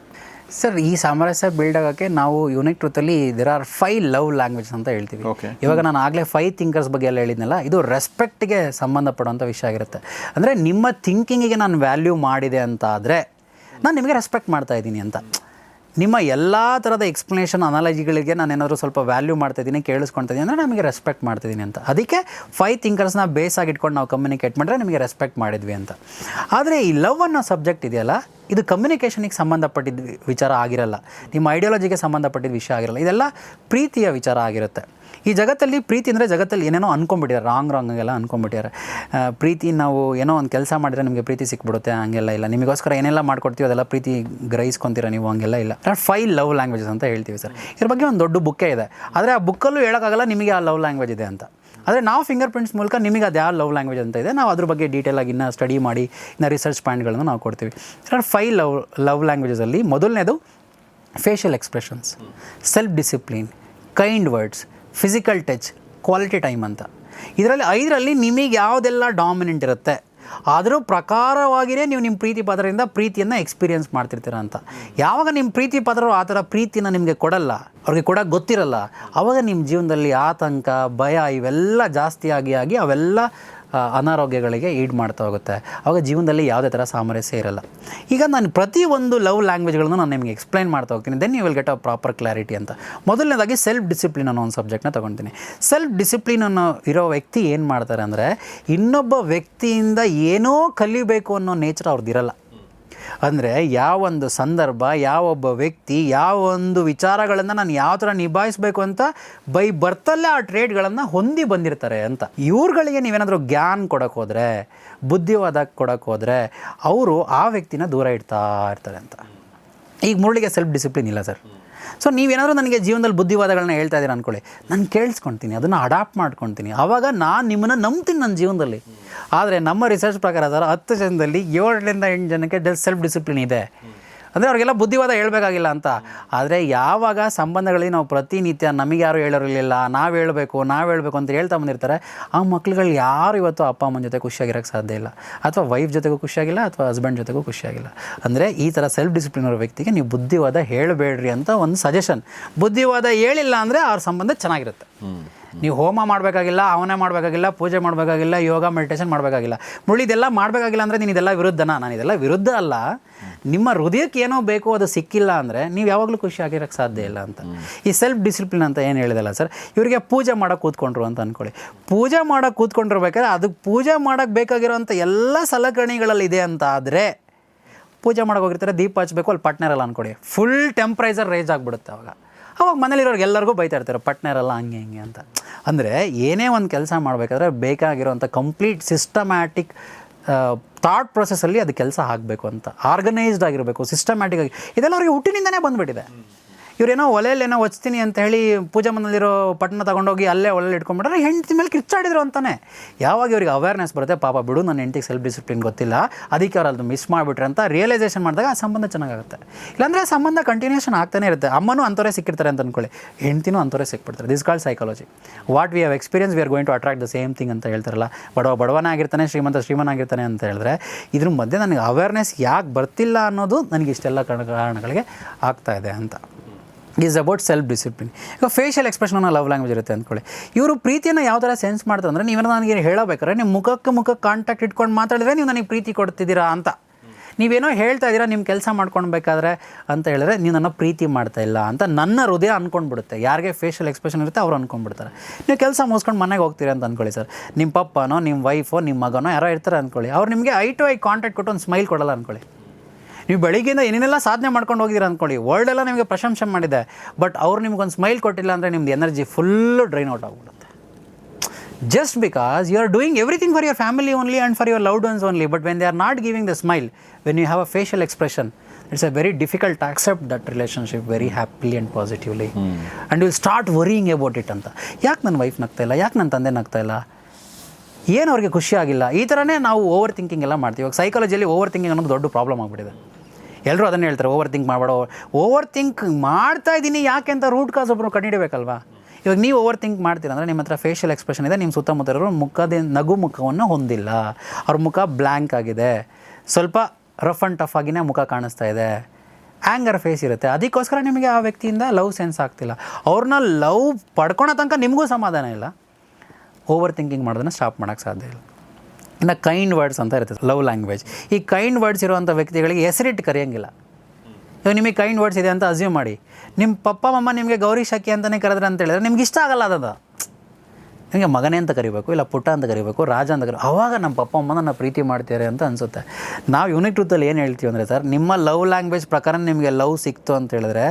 sir ಈ ಸಾಮರಸ್ಯ ಬಿಲ್ಡ್ ಆಗೋಕ್ಕೆ ನಾವು unique ಟ್ರೂತಲ್ಲಿ there are five love language ಅಂತ ಹೇಳ್ತೀವಿ. ಇವಾಗ ನಾನು ಆಗಲೇ ಫೈವ್ ಥಿಂಕರ್ಸ್ ಬಗ್ಗೆ ಎಲ್ಲ ಹೇಳಿದ್ನಲ್ಲ ಇದು ರೆಸ್ಪೆಕ್ಟ್ಗೆ ಸಂಬಂಧಪಡುವಂಥ ವಿಷಯ ಆಗಿರುತ್ತೆ. ಅಂದರೆ ನಿಮ್ಮ ಥಿಂಕಿಂಗಿಗೆ ನಾನು ವ್ಯಾಲ್ಯೂ ಮಾಡಿದೆ ಅಂತ ಆದರೆ ನಾನು ನಿಮಗೆ ರೆಸ್ಪೆಕ್ಟ್ ಮಾಡ್ತಾ ಇದ್ದೀನಿ ಅಂತ. ನಿಮ್ಮ ಎಲ್ಲ ಥರದ ಎಕ್ಸ್ಪ್ಲನೇಷನ್ ಅನಾಲಜಿಗಳಿಗೆ ನಾನು ಏನಾದರೂ ಸ್ವಲ್ಪ ವ್ಯಾಲ್ಯೂ ಮಾಡ್ತಿದ್ದೀನಿ, ಕೇಳಿಸ್ಕೊಳ್ತಿದ್ದೀನಿ ಅಂದರೆ ನಮಗೆ ರೆಸ್ಪೆಕ್ಟ್ ಮಾಡ್ತಿದ್ದೀನಿ ಅಂತ. ಅದಕ್ಕೆ ಫೈವ್ ಥಿಂಕರ್ಸ್ನ ಇಟ್ಕೊಂಡು ನಾವು ಕಮ್ಯುನಿಕೇಟ್ ಮಾಡಿದ್ರೆ ನಿಮಗೆ ರೆಸ್ಪೆಕ್ಟ್ ಮಾಡಿದ್ವಿ ಅಂತ. ಆದರೆ ಈ ಲವ್ ಅನ್ನೋ ಸಬ್ಜೆಕ್ಟ್ ಇದೆಯಲ್ಲ, ಇದು ಕಮ್ಯುನಿಕೇಷನಿಗೆ ಸಂಬಂಧಪಟ್ಟಿದ್ದ ವಿಚಾರ ಆಗಿರಲ್ಲ. ನಿಮ್ಮ ಐಡಿಯಾಲಜಿಗೆ ಸಂಬಂಧಪಟ್ಟಿದ್ದ ವಿಷಯ ಆಗಿರಲ್ಲ. ಇದೆಲ್ಲ ಪ್ರೀತಿಯ ವಿಚಾರ ಆಗಿರುತ್ತೆ. ಈ ಜಗತ್ತಲ್ಲಿ ಪ್ರೀತಿ ಅಂದರೆ ಜಗತ್ತಲ್ಲಿ ಏನೇನೋ ಅನ್ಕೊಂಡ್ಬಿಟ್ಟಿದ್ದಾರೆ. ರಾಂಗ್ ರಾಂಗ್ ಎಲ್ಲ ಅನ್ಕೊಂಡ್ಬಿಟ್ಟಿದ್ದಾರೆ. ಪ್ರೀತಿ ನಾವು ಏನೋ ಒಂದು ಕೆಲಸ ಮಾಡಿದ್ರೆ ನಿಮಗೆ ಪ್ರೀತಿ ಸಿಕ್ಬಿಡುತ್ತೆ, ಹಂಗೆಲ್ಲ ಇಲ್ಲ. ನಿಮಗೋಸ್ಕರ ಏನೆಲ್ಲ ಮಾಡ್ಕೊಡ್ತೀವಿ ಅದೆಲ್ಲ ಪ್ರೀತಿ ಗ್ರಹಿಸ್ಕೊಂತೀರ ನೀವು? ಹಂಗೆಲ್ಲ ಇಲ್ಲ. ಫೈವ್ ಲವ್ ಲ್ಯಾಂಗ್ವೇಜಸ್ ಅಂತ ಹೇಳ್ತೀವಿ ಸರ್. ಇದ್ರ ಬಗ್ಗೆ ಒಂದು ದೊಡ್ಡ ಬುಕ್ಕೇ ಇದೆ. ಆದರೆ ಆ ಬುಕ್ಕಲ್ಲೂ ಹೇಳೋಕ್ಕಾಗಲ್ಲ ನಿಮಗೆ ಆ ಲವ್ ಲ್ಯಾಂಗ್ವೇಜ್ ಇದೆ ಅಂತ. ಆದರೆ ನಾವು ಫಿಂಗರ್ ಪ್ರಿಂಟ್ಸ್ ಮೂಲಕ ನಿಮಗೆ ಅದು ಯಾವ ಲವ್ ಲ್ಯಾಂಗ್ವೇಜ್ ಅಂತ ಇದೆ. ನಾವು ಅದ್ರ ಬಗ್ಗೆ ಡೀಟೇಲ್ ಆಗಿ ಇನ್ನೂ ಸ್ಟಡಿ ಮಾಡಿ, ಇನ್ನು ರಿಸರ್ಚ್ ಪಾಯಿಂಟ್ಗಳನ್ನು ನಾವು ಕೊಡ್ತೀವಿ. ಸರ್ ಫೈವ್ ಲವ್ ಲವ್ ಲ್ಯಾಂಗ್ವೇಜಸಲ್ಲಿ ಮೊದಲನೇದು facial expressions self discipline kind words physical touch quality time ಅಂತ. ಇದರಲ್ಲಿ ಐದರಲ್ಲಿ ನಿಮಗೆ ಯಾವುದೆಲ್ಲ ಡಾಮಿನೆಂಟ್ ಇರುತ್ತೆ? ಆದರೂ ಪ್ರಕಾರವಾಗಿಯೇ ನೀವು ನಿಮ್ಮ ಪ್ರೀತಿ ಪಾತ್ರದಿಂದ ಪ್ರೀತಿಯನ್ನು ಎಕ್ಸ್ಪೀರಿಯನ್ಸ್ ಮಾಡ್ತಿರ್ತೀರ ಅಂತ. ಯಾವಾಗ ನಿಮ್ಮ ಪ್ರೀತಿ ಪಾತ್ರರು ಆ ಥರ ಪ್ರೀತಿನ ನಿಮಗೆ ಕೊಡಲ್ಲ, ಅವ್ರಿಗೆ ಕೊಡೋಕೆ ಗೊತ್ತಿರಲ್ಲ ಆವಾಗ ನಿಮ್ಮ ಜೀವನದಲ್ಲಿ ಆತಂಕ, ಭಯ ಇವೆಲ್ಲ ಜಾಸ್ತಿಯಾಗಿ ಆಗಿ ಅವೆಲ್ಲ ಅನಾರೋಗ್ಯಗಳಿಗೆ ಈಡ್ ಮಾಡ್ತಾ ಹೋಗುತ್ತೆ. ಆವಾಗ ಜೀವನದಲ್ಲಿ ಯಾವುದೇ ಥರ ಸಾಮರಸ್ಯ ಇರಲ್ಲ. ಈಗ ನಾನು ಪ್ರತಿಯೊಂದು ಲವ್ ಲ್ಯಾಂಗ್ವೇಜ್ಗಳನ್ನು ನಾನು ನಿಮಗೆ ಎಕ್ಸ್ಪ್ಲೈನ್ ಮಾಡ್ತಾ ಹೋಗ್ತೀನಿ. Then you will get a proper clarity ಅಂತ. ಮೊದಲನೇದಾಗಿ ಸೆಲ್ಫ್ ಡಿಸಿಪ್ಲಿನ್ ಅನ್ನೋ ಒಂದು ಸಬ್ಜೆಕ್ಟ್ನ ತೊಗೊಳ್ತೀನಿ ಸೆಲ್ಫ್ ಡಿಸಿಪ್ಲಿನ್ ಅನ್ನೋ ಇರೋ ವ್ಯಕ್ತಿ ಏನು ಮಾಡ್ತಾರೆ ಅಂದರೆ, ಇನ್ನೊಬ್ಬ ವ್ಯಕ್ತಿಯಿಂದ ಏನೋ ಕಲಿಬೇಕು ಅನ್ನೋ ನೇಚರ್ ಅವ್ರದ್ದಿರಲ್ಲ ಅಂದರೆ ಯಾವೊಂದು ಸಂದರ್ಭ, ಯಾವೊಬ್ಬ ವ್ಯಕ್ತಿ ಯಾವ ಒಂದು ವಿಚಾರಗಳನ್ನು ನಾನು ಯಾವ ಥರ ನಿಭಾಯಿಸಬೇಕು ಅಂತ ಬೈ ಬರ್ತಲ್ಲೇ ಆ ಟ್ರೇಡ್ಗಳನ್ನು ಹೊಂದಿ ಬಂದಿರ್ತಾರೆ ಅಂತ. ಇವ್ರುಗಳಿಗೆ ನೀವೇನಾದರೂ ಜ್ಞಾನ ಕೊಡೋಕ್ಕೋದ್ರೆ ಹೋದರೆ, ಬುದ್ಧಿವಾದ ಕೊಡೋಕೆ ಹೋದರೆ ಅವರು ಆ ವ್ಯಕ್ತಿನ ದೂರ ಇಡ್ತಾ ಇರ್ತಾರೆ ಅಂತ. ಈಗ ಮುರುಳಿಗೆ ಸೆಲ್ಫ್ ಡಿಸಿಪ್ಲಿನ್ ಇಲ್ಲ ಸರ್. ಸೊ ನೀವೇನಾದರೂ ನನಗೆ ಜೀವನದಲ್ಲಿ ಬುದ್ಧಿವಾದಗಳನ್ನ ಹೇಳ್ತಾ ಇದ್ದೀರಾ ಅಂದ್ಕೊಳ್ಳಿ ನಾನು ಕೇಳಿಸ್ಕೊಳ್ತೀನಿ ಅದನ್ನು ಅಡಾಪ್ಟ್ ಮಾಡ್ಕೊಳ್ತೀನಿ ಆವಾಗ ನಾನು ನಿಮ್ಮನ್ನು ನಂಬ್ತೀನಿ ನನ್ನ ಜೀವನದಲ್ಲಿ. ಆದರೆ ನಮ್ಮ ರಿಸರ್ಚ್ ಪ್ರಕಾರ ಅದರ ಹತ್ತು ಜನದಲ್ಲಿ ಏಳರಿಂದ ಎಂಟು ಜನಕ್ಕೆ ಸೆಲ್ಫ್ ಡಿಸಿಪ್ಲಿನ್ ಇದೆ. ಅಂದರೆ ಅವ್ರಿಗೆಲ್ಲ ಬುದ್ಧಿವಾದ ಹೇಳಬೇಕಾಗಿಲ್ಲ ಅಂತ. ಆದರೆ ಯಾವಾಗ ಸಂಬಂಧಗಳಲ್ಲಿ ನಾವು ಪ್ರತಿನಿತ್ಯ ನಮಗೆ ಯಾರು ಹೇಳಿರಲಿಲ್ಲ ನಾವು ಹೇಳಬೇಕು ನಾವು ಹೇಳಬೇಕು ಅಂತ ಹೇಳ್ತಾ ಬಂದಿರ್ತಾರೆ, ಆ ಮಕ್ಳುಗಳು ಯಾರು ಇವತ್ತು ಅಪ್ಪ ಅಮ್ಮನ ಜೊತೆ ಖುಷಿಯಾಗಿರೋಕ್ಕೆ ಸಾಧ್ಯ ಇಲ್ಲ. ಅಥವಾ ವೈಫ್ ಜೊತೆಗೂ ಖುಷಿಯಾಗಿಲ್ಲ, ಅಥವಾ ಹಸ್ಬೆಂಡ್ ಜೊತೆಗೂ ಖುಷಿಯಾಗಿಲ್ಲ. ಅಂದರೆ ಈ ಥರ ಸೆಲ್ಫ್ ಡಿಸಿಪ್ಲಿನ್ ಇರೋ ವ್ಯಕ್ತಿಗೆ ನೀವು ಬುದ್ಧಿವಾದ ಹೇಳಬೇಡ್ರಿ ಅಂತ ಒಂದು ಸಜೆಷನ್ ಬುದ್ಧಿವಾದ ಹೇಳಿಲ್ಲ ಅಂದರೆ ಅವ್ರ ಸಂಬಂಧ ಚೆನ್ನಾಗಿರುತ್ತೆ. ನೀವು ಹೋಮ ಮಾಡಬೇಕಾಗಿಲ್ಲ ಅವನೇ ಮಾಡಬೇಕಾಗಿಲ್ಲ, ಪೂಜೆ ಮಾಡಬೇಕಾಗಿಲ್ಲ, ಯೋಗ ಮೆಡಿಟೇಷನ್ ಮಾಡಬೇಕಾಗಿಲ್ಲ. ಮುಳ್ಳಿ ಇದೆಲ್ಲ ಮಾಡಬೇಕಾಗಿಲ್ಲ ಅಂದರೆ ನೀನು ಇದೆಲ್ಲ ವಿರುದ್ಧನಾ? ನಾನು ಇದೆಲ್ಲ ವಿರುದ್ಧ ಅಲ್ಲ. ನಿಮ್ಮ ಹೃದಯಕ್ಕೆ ಏನೋ ಬೇಕು ಅದು ಸಿಕ್ಕಿಲ್ಲ ಅಂದರೆ ನೀವು ಯಾವಾಗಲೂ ಖುಷಿಯಾಗಿರೋಕ್ಕೆ ಸಾಧ್ಯ ಇಲ್ಲ ಅಂತ. ಈ ಸೆಲ್ಫ್ ಡಿಸಿಪ್ಲಿನ್ ಅಂತ ಏನು ಹೇಳಿದಲ್ಲ ಸರ್? ಇವರಿಗೆ ಪೂಜೆ ಮಾಡೋಕೆ ಕೂತ್ಕೊಂಡ್ರು ಅಂತ ಅಂದ್ಕೊಳ್ಳಿ ಪೂಜೆ ಮಾಡೋಕೆ ಕೂತ್ಕೊಂಡಿರ್ಬೇಕಾದ್ರೆ ಅದಕ್ಕೆ ಪೂಜೆ ಮಾಡೋಕ್ಕೆ ಬೇಕಾಗಿರೋಂಥ ಎಲ್ಲ ಸಲಕರಣೆಗಳಲ್ಲಿ ಇದೆ ಅಂತ ಆದರೆ ಪೂಜೆ ಮಾಡೋಕೆ ಹೋಗಿರ್ತಾರೆ, ದೀಪ ಹಚ್ಚಬೇಕು ಅಲ್ಲಿ ಪಟ್ನರಲ್ಲ ಅಂದ್ಕೊಡಿ ಫುಲ್ ಟೆಂಪ್ರೇಚರ್ ರೇಜ್ ಆಗಿಬಿಡುತ್ತೆ ಅವಾಗ. ಅವಾಗ ಮನೇಲಿರೋರ್ಗೆ ಎಲ್ಲರಿಗೂ ಬೈತಾ ಇರ್ತಾರೆ, ಪಟ್ನೇರಲ್ಲ ಹಂಗೆ ಹಿಂಗೆ ಅಂತ. ಅಂದರೆ ಏನೇ ಒಂದು ಕೆಲಸ ಮಾಡಬೇಕಾದ್ರೆ ಬೇಕಾಗಿರೋಂಥ ಕಂಪ್ಲೀಟ್ ಸಿಸ್ಟಮ್ಯಾಟಿಕ್ ಥಾಟ್ ಪ್ರೊಸೆಸ್ಸಲ್ಲಿ ಅದು ಕೆಲಸ ಆಗಬೇಕು ಅಂತ ಆರ್ಗನೈಸ್ಡ್ ಆಗಿರಬೇಕು ಸಿಸ್ಟಮ್ಯಾಟಿಕ್ ಆಗಿ. ಇದೆಲ್ಲ ಅವ್ರಿಗೆ ಹುಟ್ಟಿನಿಂದನೇ ಬಂದುಬಿಟ್ಟಿದೆ. ಇವರೇನೋ ಒಲೆಯಲ್ಲಿ ಏನೋ ಒಚ್ತೀನಿ ಅಂತ ಹೇಳಿ ಪೂಜೆ ಮನೆಯಲ್ಲಿರೋ ಪಟ್ಟಣ ತಗೊಂಡೋಗಿ ಅಲ್ಲೇ ಒಲೆ ಇಟ್ಕೊಂಡ್ಬಿಟ್ರೆ ಹೆಂಡತಿ ಮೇಲೆ ಕಿರ್ಚಾಡಿದ್ರು ಅಂತಾನೆ. ಯಾವಾಗ ಇವ್ರಿಗೆ ಅವೇರ್ನೆಸ್ ಬರುತ್ತೆ, ಪಾಪ ಬಿಡು, ನನ್ನ ಹೆಂಡತಿಗೆ ಸೆಲ್ಫ್ ಡಿಸಿಪ್ಲಿನ್ ಗೊತ್ತಿಲ್ಲ, ಅದಕ್ಕೆ ಅವ್ರು ಅದು ಮಿಸ್ ಮಾಡಿಬಿಟ್ರೆ ಅಂತ ರಿಯಲೈಸೇಷನ್ ಮಾಡಿದಾಗ ಆ ಸಂಬಂಧ ಚೆನ್ನಾಗಾಗುತ್ತೆ. ಇಲ್ಲಾಂದರೆ ಸಂಬಂಧ ಕಂಟಿನ್ಯೂಷನ್ ಆಗ್ತಾನೆ ಇರುತ್ತೆ. ಅಮ್ಮನೂ ಅಂಥವರೇ ಸಿಕ್ಕಿರ್ತಾರೆ ಅಂತ ಅಂದ್ಕೊಳ್ಳಿ ಹೆಂಡ್ತಿನೂ ಅಂಥವರೇ ಸಿಕ್ಬಿಡ್ತಾರೆ. This called psychology what we have experience we are going to attract the same thing ಅಂತ ಹೇಳ್ತಾರಲ್ಲ. ಬಡವ ಬಡವನಾಗಿರ್ತಾನೆ ಶ್ರೀಮಂತ ಶ್ರೀಮನಾಗಿರ್ತಾನೆ ಅಂತ ಹೇಳಿದ್ರೆ, ಇದ್ರ ಮಧ್ಯೆ ನನಗೆ ಅವೇರ್ನೆಸ್ ಯಾಕೆ ಬರ್ತಿಲ್ಲ ಅನ್ನೋದು ನನಗೆ ಇಷ್ಟೆಲ್ಲ ಕಾರಣ- ಕಾರಣಗಳಿಗೆ ಆಗ್ತಾ ಇದೆ ಅಂತ. ಈಸ್ ಅಬೌಟ್ ಸೆಲ್ಫ್ ಡಿಸಿಪ್ಲಿನ್ ಈಗ ಫೇಶಿಯಲ್ ಎಕ್ಸ್ಪ್ರೆಷನ್ ಅನ್ನೋ ಲವ್ ಲ್ಯಾಂಗ್ವೇಜ್ ಇರುತ್ತೆ ಅಂದ್ಕೊಳ್ಳಿ. ಇವರು ಪ್ರೀತಿಯನ್ನು ಯಾವ ಥರ ಸೆನ್ಸ್ ಮಾಡ್ತಾರೆ ಅಂದರೆ ನೀವೇನೋ ನನಗೆ ಹೇಳಬೇಕಾದ್ರೆ ನಿಮ್ಮ ಮುಖಕ್ಕೆ ಮುಖಕ್ಕೆ ಕಾಂಟ್ಯಾಕ್ಟ್ ಇಟ್ಕೊಂಡು ಮಾತಾಡಿದ್ರೆ ನೀವು ನನಗೆ ಪ್ರೀತಿ ಕೊಡ್ತಿದ್ದೀರಾ ಅಂತ. ನೀವೇನೋ ಹೇಳ್ತಾ ಇದ್ದೀರಾ ನಿಮ್ಮ ಕೆಲಸ ಮಾಡ್ಕೊಳ್ಬೇಕಾದ್ರೆ ಅಂತ ಹೇಳಿದ್ರೆ ನೀವು ನನ್ನ ಪ್ರೀತಿ ಮಾಡ್ತಾ ಇಲ್ಲ ಅಂತ ನನ್ನ ಹೃದಯ ಅನ್ಕೊಂಡ್ಬಿಡುತ್ತೆ. ಯಾರಿಗೆ ಫೇಶಿಯಲ್ ಎಕ್ಸ್ಪ್ರೆಷನ್ ಇರುತ್ತೆ ಅವ್ರು ಅಂದ್ಕೊಂಡ್ಬಿಡ್ತಾರೆ ನೀವು ಕೆಲಸ ಮುಗಿಸ್ಕೊಂಡು ಮನೆಗೆ ಹೋಗ್ತೀರಿ ಅಂತ ಅಂದ್ಕೊಳ್ಳಿ ಸರ್. ನಿಮ್ಮ ಪಪ್ಪನೋ ನಿಮ್ಮ ವೈಫೋ ನಿಮ್ಮ ಮಗನೋ ಯಾರೋ ಇರ್ತಾರೆ ಅಂದ್ಕೊಳ್ಳಿ. ಅವ್ರು ನಿಮಗೆ ಐ ಟು ಐ ಕಾಂಟ್ಯಾಕ್ಟ್ ಕೊಟ್ಟು ಒಂದು ಸ್ಮೈಲ್ ಕೊಡಲ್ಲ ಅಂದ್ಕೊಳ್ಳಿ. ನೀವು ಬೆಳಿಗ್ಗೆಯಿಂದ ಏನೇನೆಲ್ಲ ಸಾಧನೆ ಮಾಡ್ಕೊಂಡು ಹೋಗಿದ್ದೀರ ಅಂದ್ಕೊಳ್ಳಿ. ವರ್ಲ್ಡ್ ಎಲ್ಲ ನಿಮಗೆ ಪ್ರಶಂಸೆ ಮಾಡಿದೆ. ಬಟ್ ಅವ್ರು ನಿಮ್ಗೊಂದು ಸ್ಮೈಲ್ ಕೊಟ್ಟಿಲ್ಲ ಅಂದರೆ ನಿಮ್ದು ಎನರ್ಜಿ ಫುಲ್ಲು ಡ್ರೈನ್ ಔಟ್ ಆಗಿಬಿಡುತ್ತೆ. Just because you are doing everything for your family only and for your loved ones only but when they are not giving the smile when you have a facial expression it's a very difficult to accept that relationship very happily and positively and will start worrying about it ಅಂತ. ಯಾಕೆ ನನ್ನ wife ನಗ್ತಾ ಇಲ್ಲ? ಯಾಕೆ ನನ್ನ ತಂದೆ ನಗ್ತಾ ಇಲ್ಲ? ಏನು ಅವ್ರಿಗೆ ಖುಷಿ ಆಗಿಲ್ಲ? ಈ ಥರನೇ ನಾವು ಓವರ್ ಥಿಂಕಿಂಗ್ ಎಲ್ಲ ಮಾಡ್ತೀವಿ. ಇವಾಗ ಸೈಕಾಲಜಿಯಲ್ಲಿ ಓವರ್ ಥಿಂಕಿಂಗ್ ಅನ್ನೋದು ದೊಡ್ಡ ಪ್ರಾಬ್ಲಮ್ ಆಗಿಬಿಟ್ಟಿದೆ. ಎಲ್ಲರೂ ಅದನ್ನೇ ಹೇಳ್ತಾರೆ ಓವರ್ ಥಿಂಕ್ ಮಾಡಬೇಡ. ಓವರ್ ಥಿಂಕ್ ಮಾಡ್ತಾ ಇದ್ದೀನಿ ಯಾಕೆ ಅಂತ ರೂಟ್ ಕಾಸ್ ಒಬ್ಬರು ಕಂಡುಹಿಡಬೇಕಲ್ವಾ ಇವಾಗ ನೀವು ಓವರ್ ಥಿಂಕ್ ಮಾಡ್ತೀರ ಅಂದರೆ ನಿಮ್ಮ ಹತ್ರ ಫೇಶಿಯಲ್ ಎಕ್ಸ್ಪ್ರೆಷನ್ ಇದೆ, ನಿಮ್ಮ ಸುತ್ತಮುತ್ತಲವರು ಮುಖದ ನಗು ಮುಖವನ್ನು ಹೊಂದಿಲ್ಲ. ಅವ್ರ ಮುಖ ಬ್ಲ್ಯಾಂಕ್ ಆಗಿದೆ. ಸ್ವಲ್ಪ ರಫ್ ಆ್ಯಂಡ್ ಟಫ್ ಆಗಿನೇ ಮುಖ ಕಾಣಿಸ್ತಾ ಇದೆ. ಆ್ಯಂಗರ್ ಫೇಸ್ ಇರುತ್ತೆ. ಅದಕ್ಕೋಸ್ಕರ ನಿಮಗೆ ಆ ವ್ಯಕ್ತಿಯಿಂದ ಲವ್ ಸೆನ್ಸ್ ಆಗ್ತಿಲ್ಲ. ಅವ್ರನ್ನ ಲವ್ ಪಡ್ಕೊಳೋ ತನಕ ನಿಮಗೂ ಸಮಾಧಾನ ಇಲ್ಲ. ಓವರ್ ಥಿಂಕಿಂಗ್ ಮಾಡೋದನ್ನ ಸ್ಟಾಪ್ ಮಾಡೋಕ್ಕೆ ಸಾಧ್ಯ ಇಲ್ಲ. ಇನ್ನು ಕೈಂಡ್ ವರ್ಡ್ಸ್ ಅಂತ ಇರ್ತದೆ ಲವ್ ಲ್ಯಾಂಗ್ವೇಜ್. ಈ ಕೈಂಡ್ ವರ್ಡ್ಸ್ ಇರುವಂಥ ವ್ಯಕ್ತಿಗಳಿಗೆ ಹೆಸರಿಟ್ಟು ಕರೆಯೋಂಗಿಲ್ಲ. ಇವಾಗ ನಿಮಗೆ ಕೈಂಡ್ ವರ್ಡ್ಸ್ ಇದೆ ಅಂತ ಅಸ್ಯೂಮ್ ಮಾಡಿ. ನಿಮ್ಮ ಪಪ್ಪ ಮಮ್ಮ ನಿಮಗೆ ಗೌರಿ ಶಕಿ ಅಂತಲೇ ಕರೆದ್ರೆ ಅಂತ ಹೇಳಿದ್ರೆ ನಿಮ್ಗೆ ಇಷ್ಟ ಆಗಲ್ಲ ಅದು ನಿಮಗೆ ಮಗನೇ ಅಂತ ಕರಿಬೇಕು ಇಲ್ಲ ಪುಟ್ಟ ಅಂತ ಕರಿಬೇಕು ರಾಜ ಅಂತ ಕರಿ ಅವಾಗ ನಮ್ಮ ಪಪ್ಪ ಅಮ್ಮನ ನನ್ನ ಪ್ರೀತಿ ಮಾಡ್ತಾರೆ ಅಂತ ಅನಿಸುತ್ತೆ. ನಾವು ಯೂನಿಟ್ ಟ್ರೂತಲ್ಲಿ ಏನು ಹೇಳ್ತೀವಿ ಅಂದರೆ ಸರ್ ನಿಮ್ಮ ಲವ್ ಲ್ಯಾಂಗ್ವೇಜ್ ಪ್ರಕಾರ ನಿಮಗೆ ಲವ್ ಸಿಕ್ತು ಅಂತ ಹೇಳಿದ್ರೆ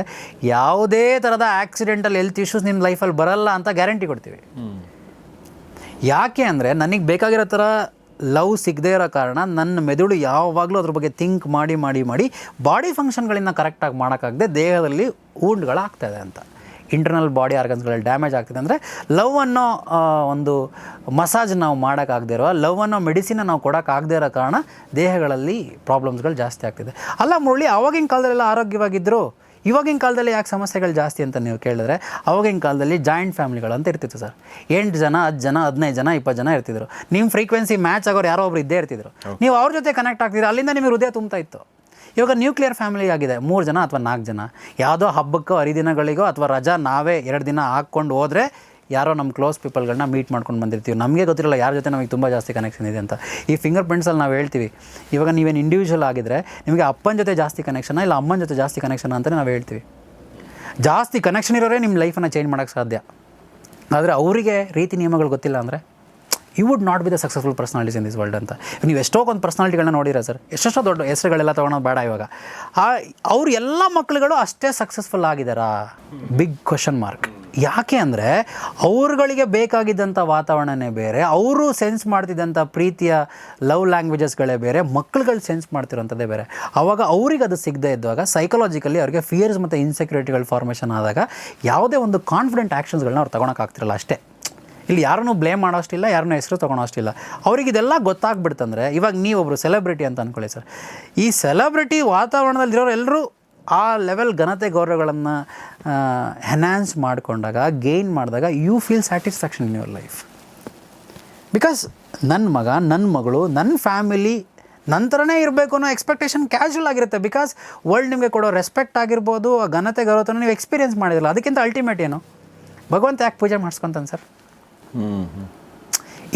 ಯಾವುದೇ ಥರದ ಆ್ಯಕ್ಸಿಡೆಂಟಲ್ ಹೆಲ್ತ್ ಇಶ್ಯೂಸ್ ನಿಮ್ಮ ಲೈಫಲ್ಲಿ ಬರಲ್ಲ ಅಂತ ಗ್ಯಾರಂಟಿ ಕೊಡ್ತೀವಿ. ಯಾಕೆ ಅಂದರೆ ನನಗೆ ಬೇಕಾಗಿರೋ ಥರ ಲವ್ ಸಿಗದೇ ಇರೋ ಕಾರಣ ನನ್ನ ಮೆದುಳು ಯಾವಾಗಲೂ ಅದ್ರ ಬಗ್ಗೆ ಥಿಂಕ್ ಮಾಡಿ ಮಾಡಿ ಮಾಡಿ ಬಾಡಿ ಫಂಕ್ಷನ್ಗಳಿಂದ ಕರೆಕ್ಟಾಗಿ ಮಾಡೋಕ್ಕಾಗದೆ ದೇಹದಲ್ಲಿ ಊಂಡ್ಗಳಾಗ್ತಾ ಇದೆ ಅಂತ. ಇಂಟರ್ನಲ್ ಬಾಡಿ ಆರ್ಗನ್ಸ್ಗಳಲ್ಲಿ ಡ್ಯಾಮೇಜ್ ಆಗ್ತಿದೆ ಅಂದರೆ ಲವ್ ಅನ್ನೋ ಒಂದು ಮಸಾಜ್ ನಾವು ಮಾಡೋಕ್ಕಾಗದೇ ಇರೋ, ಲವ್ ಅನ್ನೋ ಮೆಡಿಸಿನ್ ನಾವು ಕೊಡೋಕ್ಕಾಗದೇ ಇರೋ ಕಾರಣ ದೇಹಗಳಲ್ಲಿ ಪ್ರಾಬ್ಲಮ್ಸ್ಗಳು ಜಾಸ್ತಿ ಆಗ್ತಿದೆ. ಅಲ್ಲ ಮುರಳಿ, ಆವಾಗಿನ ಕಾಲದಲ್ಲೆಲ್ಲ ಆರೋಗ್ಯವಾಗಿದ್ದರು ಇವಾಗಿನ ಕಾಲದಲ್ಲಿ ಯಾಕೆ ಸಮಸ್ಯೆಗಳು ಜಾಸ್ತಿ ಅಂತ ನೀವು ಕೇಳಿದ್ರೆ ಅವಾಗಿನ ಕಾಲದಲ್ಲಿ ಜಾಯಿಂಟ್ ಫ್ಯಾಮಿಲಿಗಳು ಅಂತ ಇರ್ತಿತ್ತು ಸರ್. ಎಂಟು ಜನ ಹತ್ತು ಜನ ಹದಿನೈದು ಜನ ಇಪ್ಪತ್ತು ಜನ ಇರ್ತಿದ್ರು. ನಿಮ್ಮ ಫ್ರೀಕ್ವೆನ್ಸಿ ಮ್ಯಾಚ್ ಆಗೋರು ಯಾರೋ ಒಬ್ರು ಇದ್ದೇ ಇರ್ತಿದ್ರು. ನೀವು ಅವ್ರ ಜೊತೆ ಕನೆಕ್ಟ್ ಆಗ್ತಿದ್ರು ಅಲ್ಲಿಂದ ನಿಮಗೆ ಹೃದಯ ತುಂಬ್ತಾ ಇತ್ತು. ಇವಾಗ ನ್ಯೂಕ್ಲಿಯರ್ ಫ್ಯಾಮಿಲಿ ಆಗಿದೆ ಮೂರು ಜನ ಅಥವಾ ನಾಲ್ಕು ಜನ. ಯಾವುದೋ ಹಬ್ಬಕ್ಕೋ ಹರಿದಿನಗಳಿಗೋ ಅಥವಾ ರಜಾ ನಾವೇ ಎರಡು ದಿನ ಹಾಕ್ಕೊಂಡು ಹೋದರೆ ಯಾರೋ ನಮ್ಮ ಕ್ಲೋಸ್ ಪೀಪಲ್ಗಳನ್ನ ಮೀಟ್ ಮಾಡ್ಕೊಂಡು ಬಂದಿರ್ತೀವಿ. ನಮಗೆ ಗೊತ್ತಿರಲ್ಲ ಯಾರ ಜೊತೆ ನಮಗೆ ತುಂಬ ಜಾಸ್ತಿ ಕನೆಕ್ಷನ್ ಇದೆ ಅಂತ. ಈ ಫಿಂಗರ್ ಪ್ರಿಂಟ್ಸಲ್ಲಿ ನಾವು ಹೇಳ್ತೀವಿ, ಇವಾಗ ನೀವೇನು ಇಂಡಿವಿಜುವಲ್ ಆಗಿದ್ರೆ ನಿಮಗೆ ಅಪ್ಪನ ಜೊತೆ ಜಾಸ್ತಿ ಕನೆಕ್ಷನ್ ಇಲ್ಲ ಅಮ್ಮನ ಜೊತೆ ಜಾಸ್ತಿ ಕನೆಕ್ಷನ್ ಅಂತಲೇ ನಾವು ಹೇಳ್ತೀವಿ. ಜಾಸ್ತಿ ಕನೆಕ್ಷನ್ ಇರೋರೇ ನಿಮ್ಮ ಲೈಫನ್ನು ಚೇಂಜ್ ಮಾಡೋಕ್ಕೆ ಸಾಧ್ಯ. ಆದರೆ ಅವರಿಗೆ ರೀತಿ ನಿಯಮಗಳು ಗೊತ್ತಿಲ್ಲ ಅಂದರೆ you would not be the successful personalities in this world ಅಂತ. ನೀವು ಎಷ್ಟೋ ಒಂದು ಪರ್ಸನಾಲಿಟಿಗಳನ್ನ ನೋಡಿರ ಸರ್, ಎಷ್ಟೆಷ್ಟೋ ದೊಡ್ಡ ಹೆಸರುಗಳೆಲ್ಲ ತೊಗೊಳೋದು ಬೇಡ ಇವಾಗ. ಆ, ಅವ್ರ ಎಲ್ಲ ಮಕ್ಕಳುಗಳು ಅಷ್ಟೇ ಸಕ್ಸಸ್ಫುಲ್ ಆಗಿದ್ದಾರಾ ಬಿಗ್ ಕ್ವಶನ್ ಮಾರ್ಕ್ ಯಾಕೆ ಅಂದರೆ ಅವ್ರುಗಳಿಗೆ ಬೇಕಾಗಿದ್ದಂಥ ವಾತಾವರಣನೇ ಬೇರೆ, ಅವರು ಸೆನ್ಸ್ ಮಾಡ್ತಿದ್ದಂಥ ಪ್ರೀತಿಯ ಲವ್ ಲ್ಯಾಂಗ್ವೇಜಸ್ಗಳೇ ಬೇರೆ, ಮಕ್ಳುಗಳು ಸೆನ್ಸ್ ಮಾಡ್ತಿರೋಂಥದ್ದೇ ಬೇರೆ. ಆವಾಗ ಅವ್ರಿಗೆ ಅದು ಸಿಗದೇ ಇದ್ದಾಗ ಸೈಕಲಾಜಿಕಲಿ ಅವ್ರಿಗೆ ಫಿಯರ್ಸ್ ಮತ್ತು ಇನ್ಸೆಕ್ಯೂರಿಟಿಗಳು ಫಾರ್ಮೇಷನ್ ಆದಾಗ ಯಾವುದೇ ಒಂದು ಕಾನ್ಫಿಡೆಂಟ್ ಆ್ಯಕ್ಷನ್ಸ್ಗಳನ್ನ ಅವ್ರು ತೊಗೊಳಕ್ಕಾಗ್ತಿರಲ್ಲ ಅಷ್ಟೇ. ಇಲ್ಲಿ ಯಾರನ್ನೂ ಬ್ಲೇಮ್ ಮಾಡೋಷ್ಟಿಲ್ಲ, ಯಾರನ್ನೂ ಹೆಸರು ತೊಗೊಳೋಷ್ಟಿಲ್ಲ. ಅವ್ರಿಗೆ ಇದೆಲ್ಲ ಗೊತ್ತಾಗ್ಬಿಡ್ತಂದ್ರೆ, ಇವಾಗ ನೀವೊಬ್ಬರು ಸೆಲೆಬ್ರಿಟಿ ಅಂತ ಅಂದ್ಕೊಳ್ಳಿ ಸರ್. ಈ ಸೆಲೆಬ್ರಿಟಿ ವಾತಾವರಣದಲ್ಲಿರೋರು ಎಲ್ಲರೂ ಆ ಲೆವೆಲ್ ಘನತೆ ಗೌರವಗಳನ್ನು ಎನ್ಹ್ಯಾನ್ಸ್ ಮಾಡಿಕೊಂಡಾಗ ಗೇನ್ ಮಾಡಿದಾಗ you feel satisfaction in your life because ನನ್ನ ಮಗ ನನ್ನ ಮಗಳು ನನ್ನ ಫ್ಯಾಮಿಲಿ ನಂತರನೇ ಇರಬೇಕು ಅನ್ನೋ ಎಕ್ಸ್ಪೆಕ್ಟೇಷನ್ ಕ್ಯಾಶುವಲ್ ಆಗಿರುತ್ತೆ. ಬಿಕಾಸ್ ವರ್ಲ್ಡ್ ನಿಮಗೆ ಕೊಡೋ ರೆಸ್ಪೆಕ್ಟ್ ಆಗಿರ್ಬೋದು ಆ ಘನತೆ ಗೌರವತನ ನೀವು ಎಕ್ಸ್ಪೀರಿಯನ್ಸ್ ಮಾಡಿದಿಲ್ಲ ಅದಕ್ಕಿಂತ ಅಲ್ಟಿಮೇಟ್ ಏನು? ಭಗವಂತ ಯಾಕೆ ಪೂಜೆ ಮಾಡಿಸ್ಕೊಂತಾನೆ sir?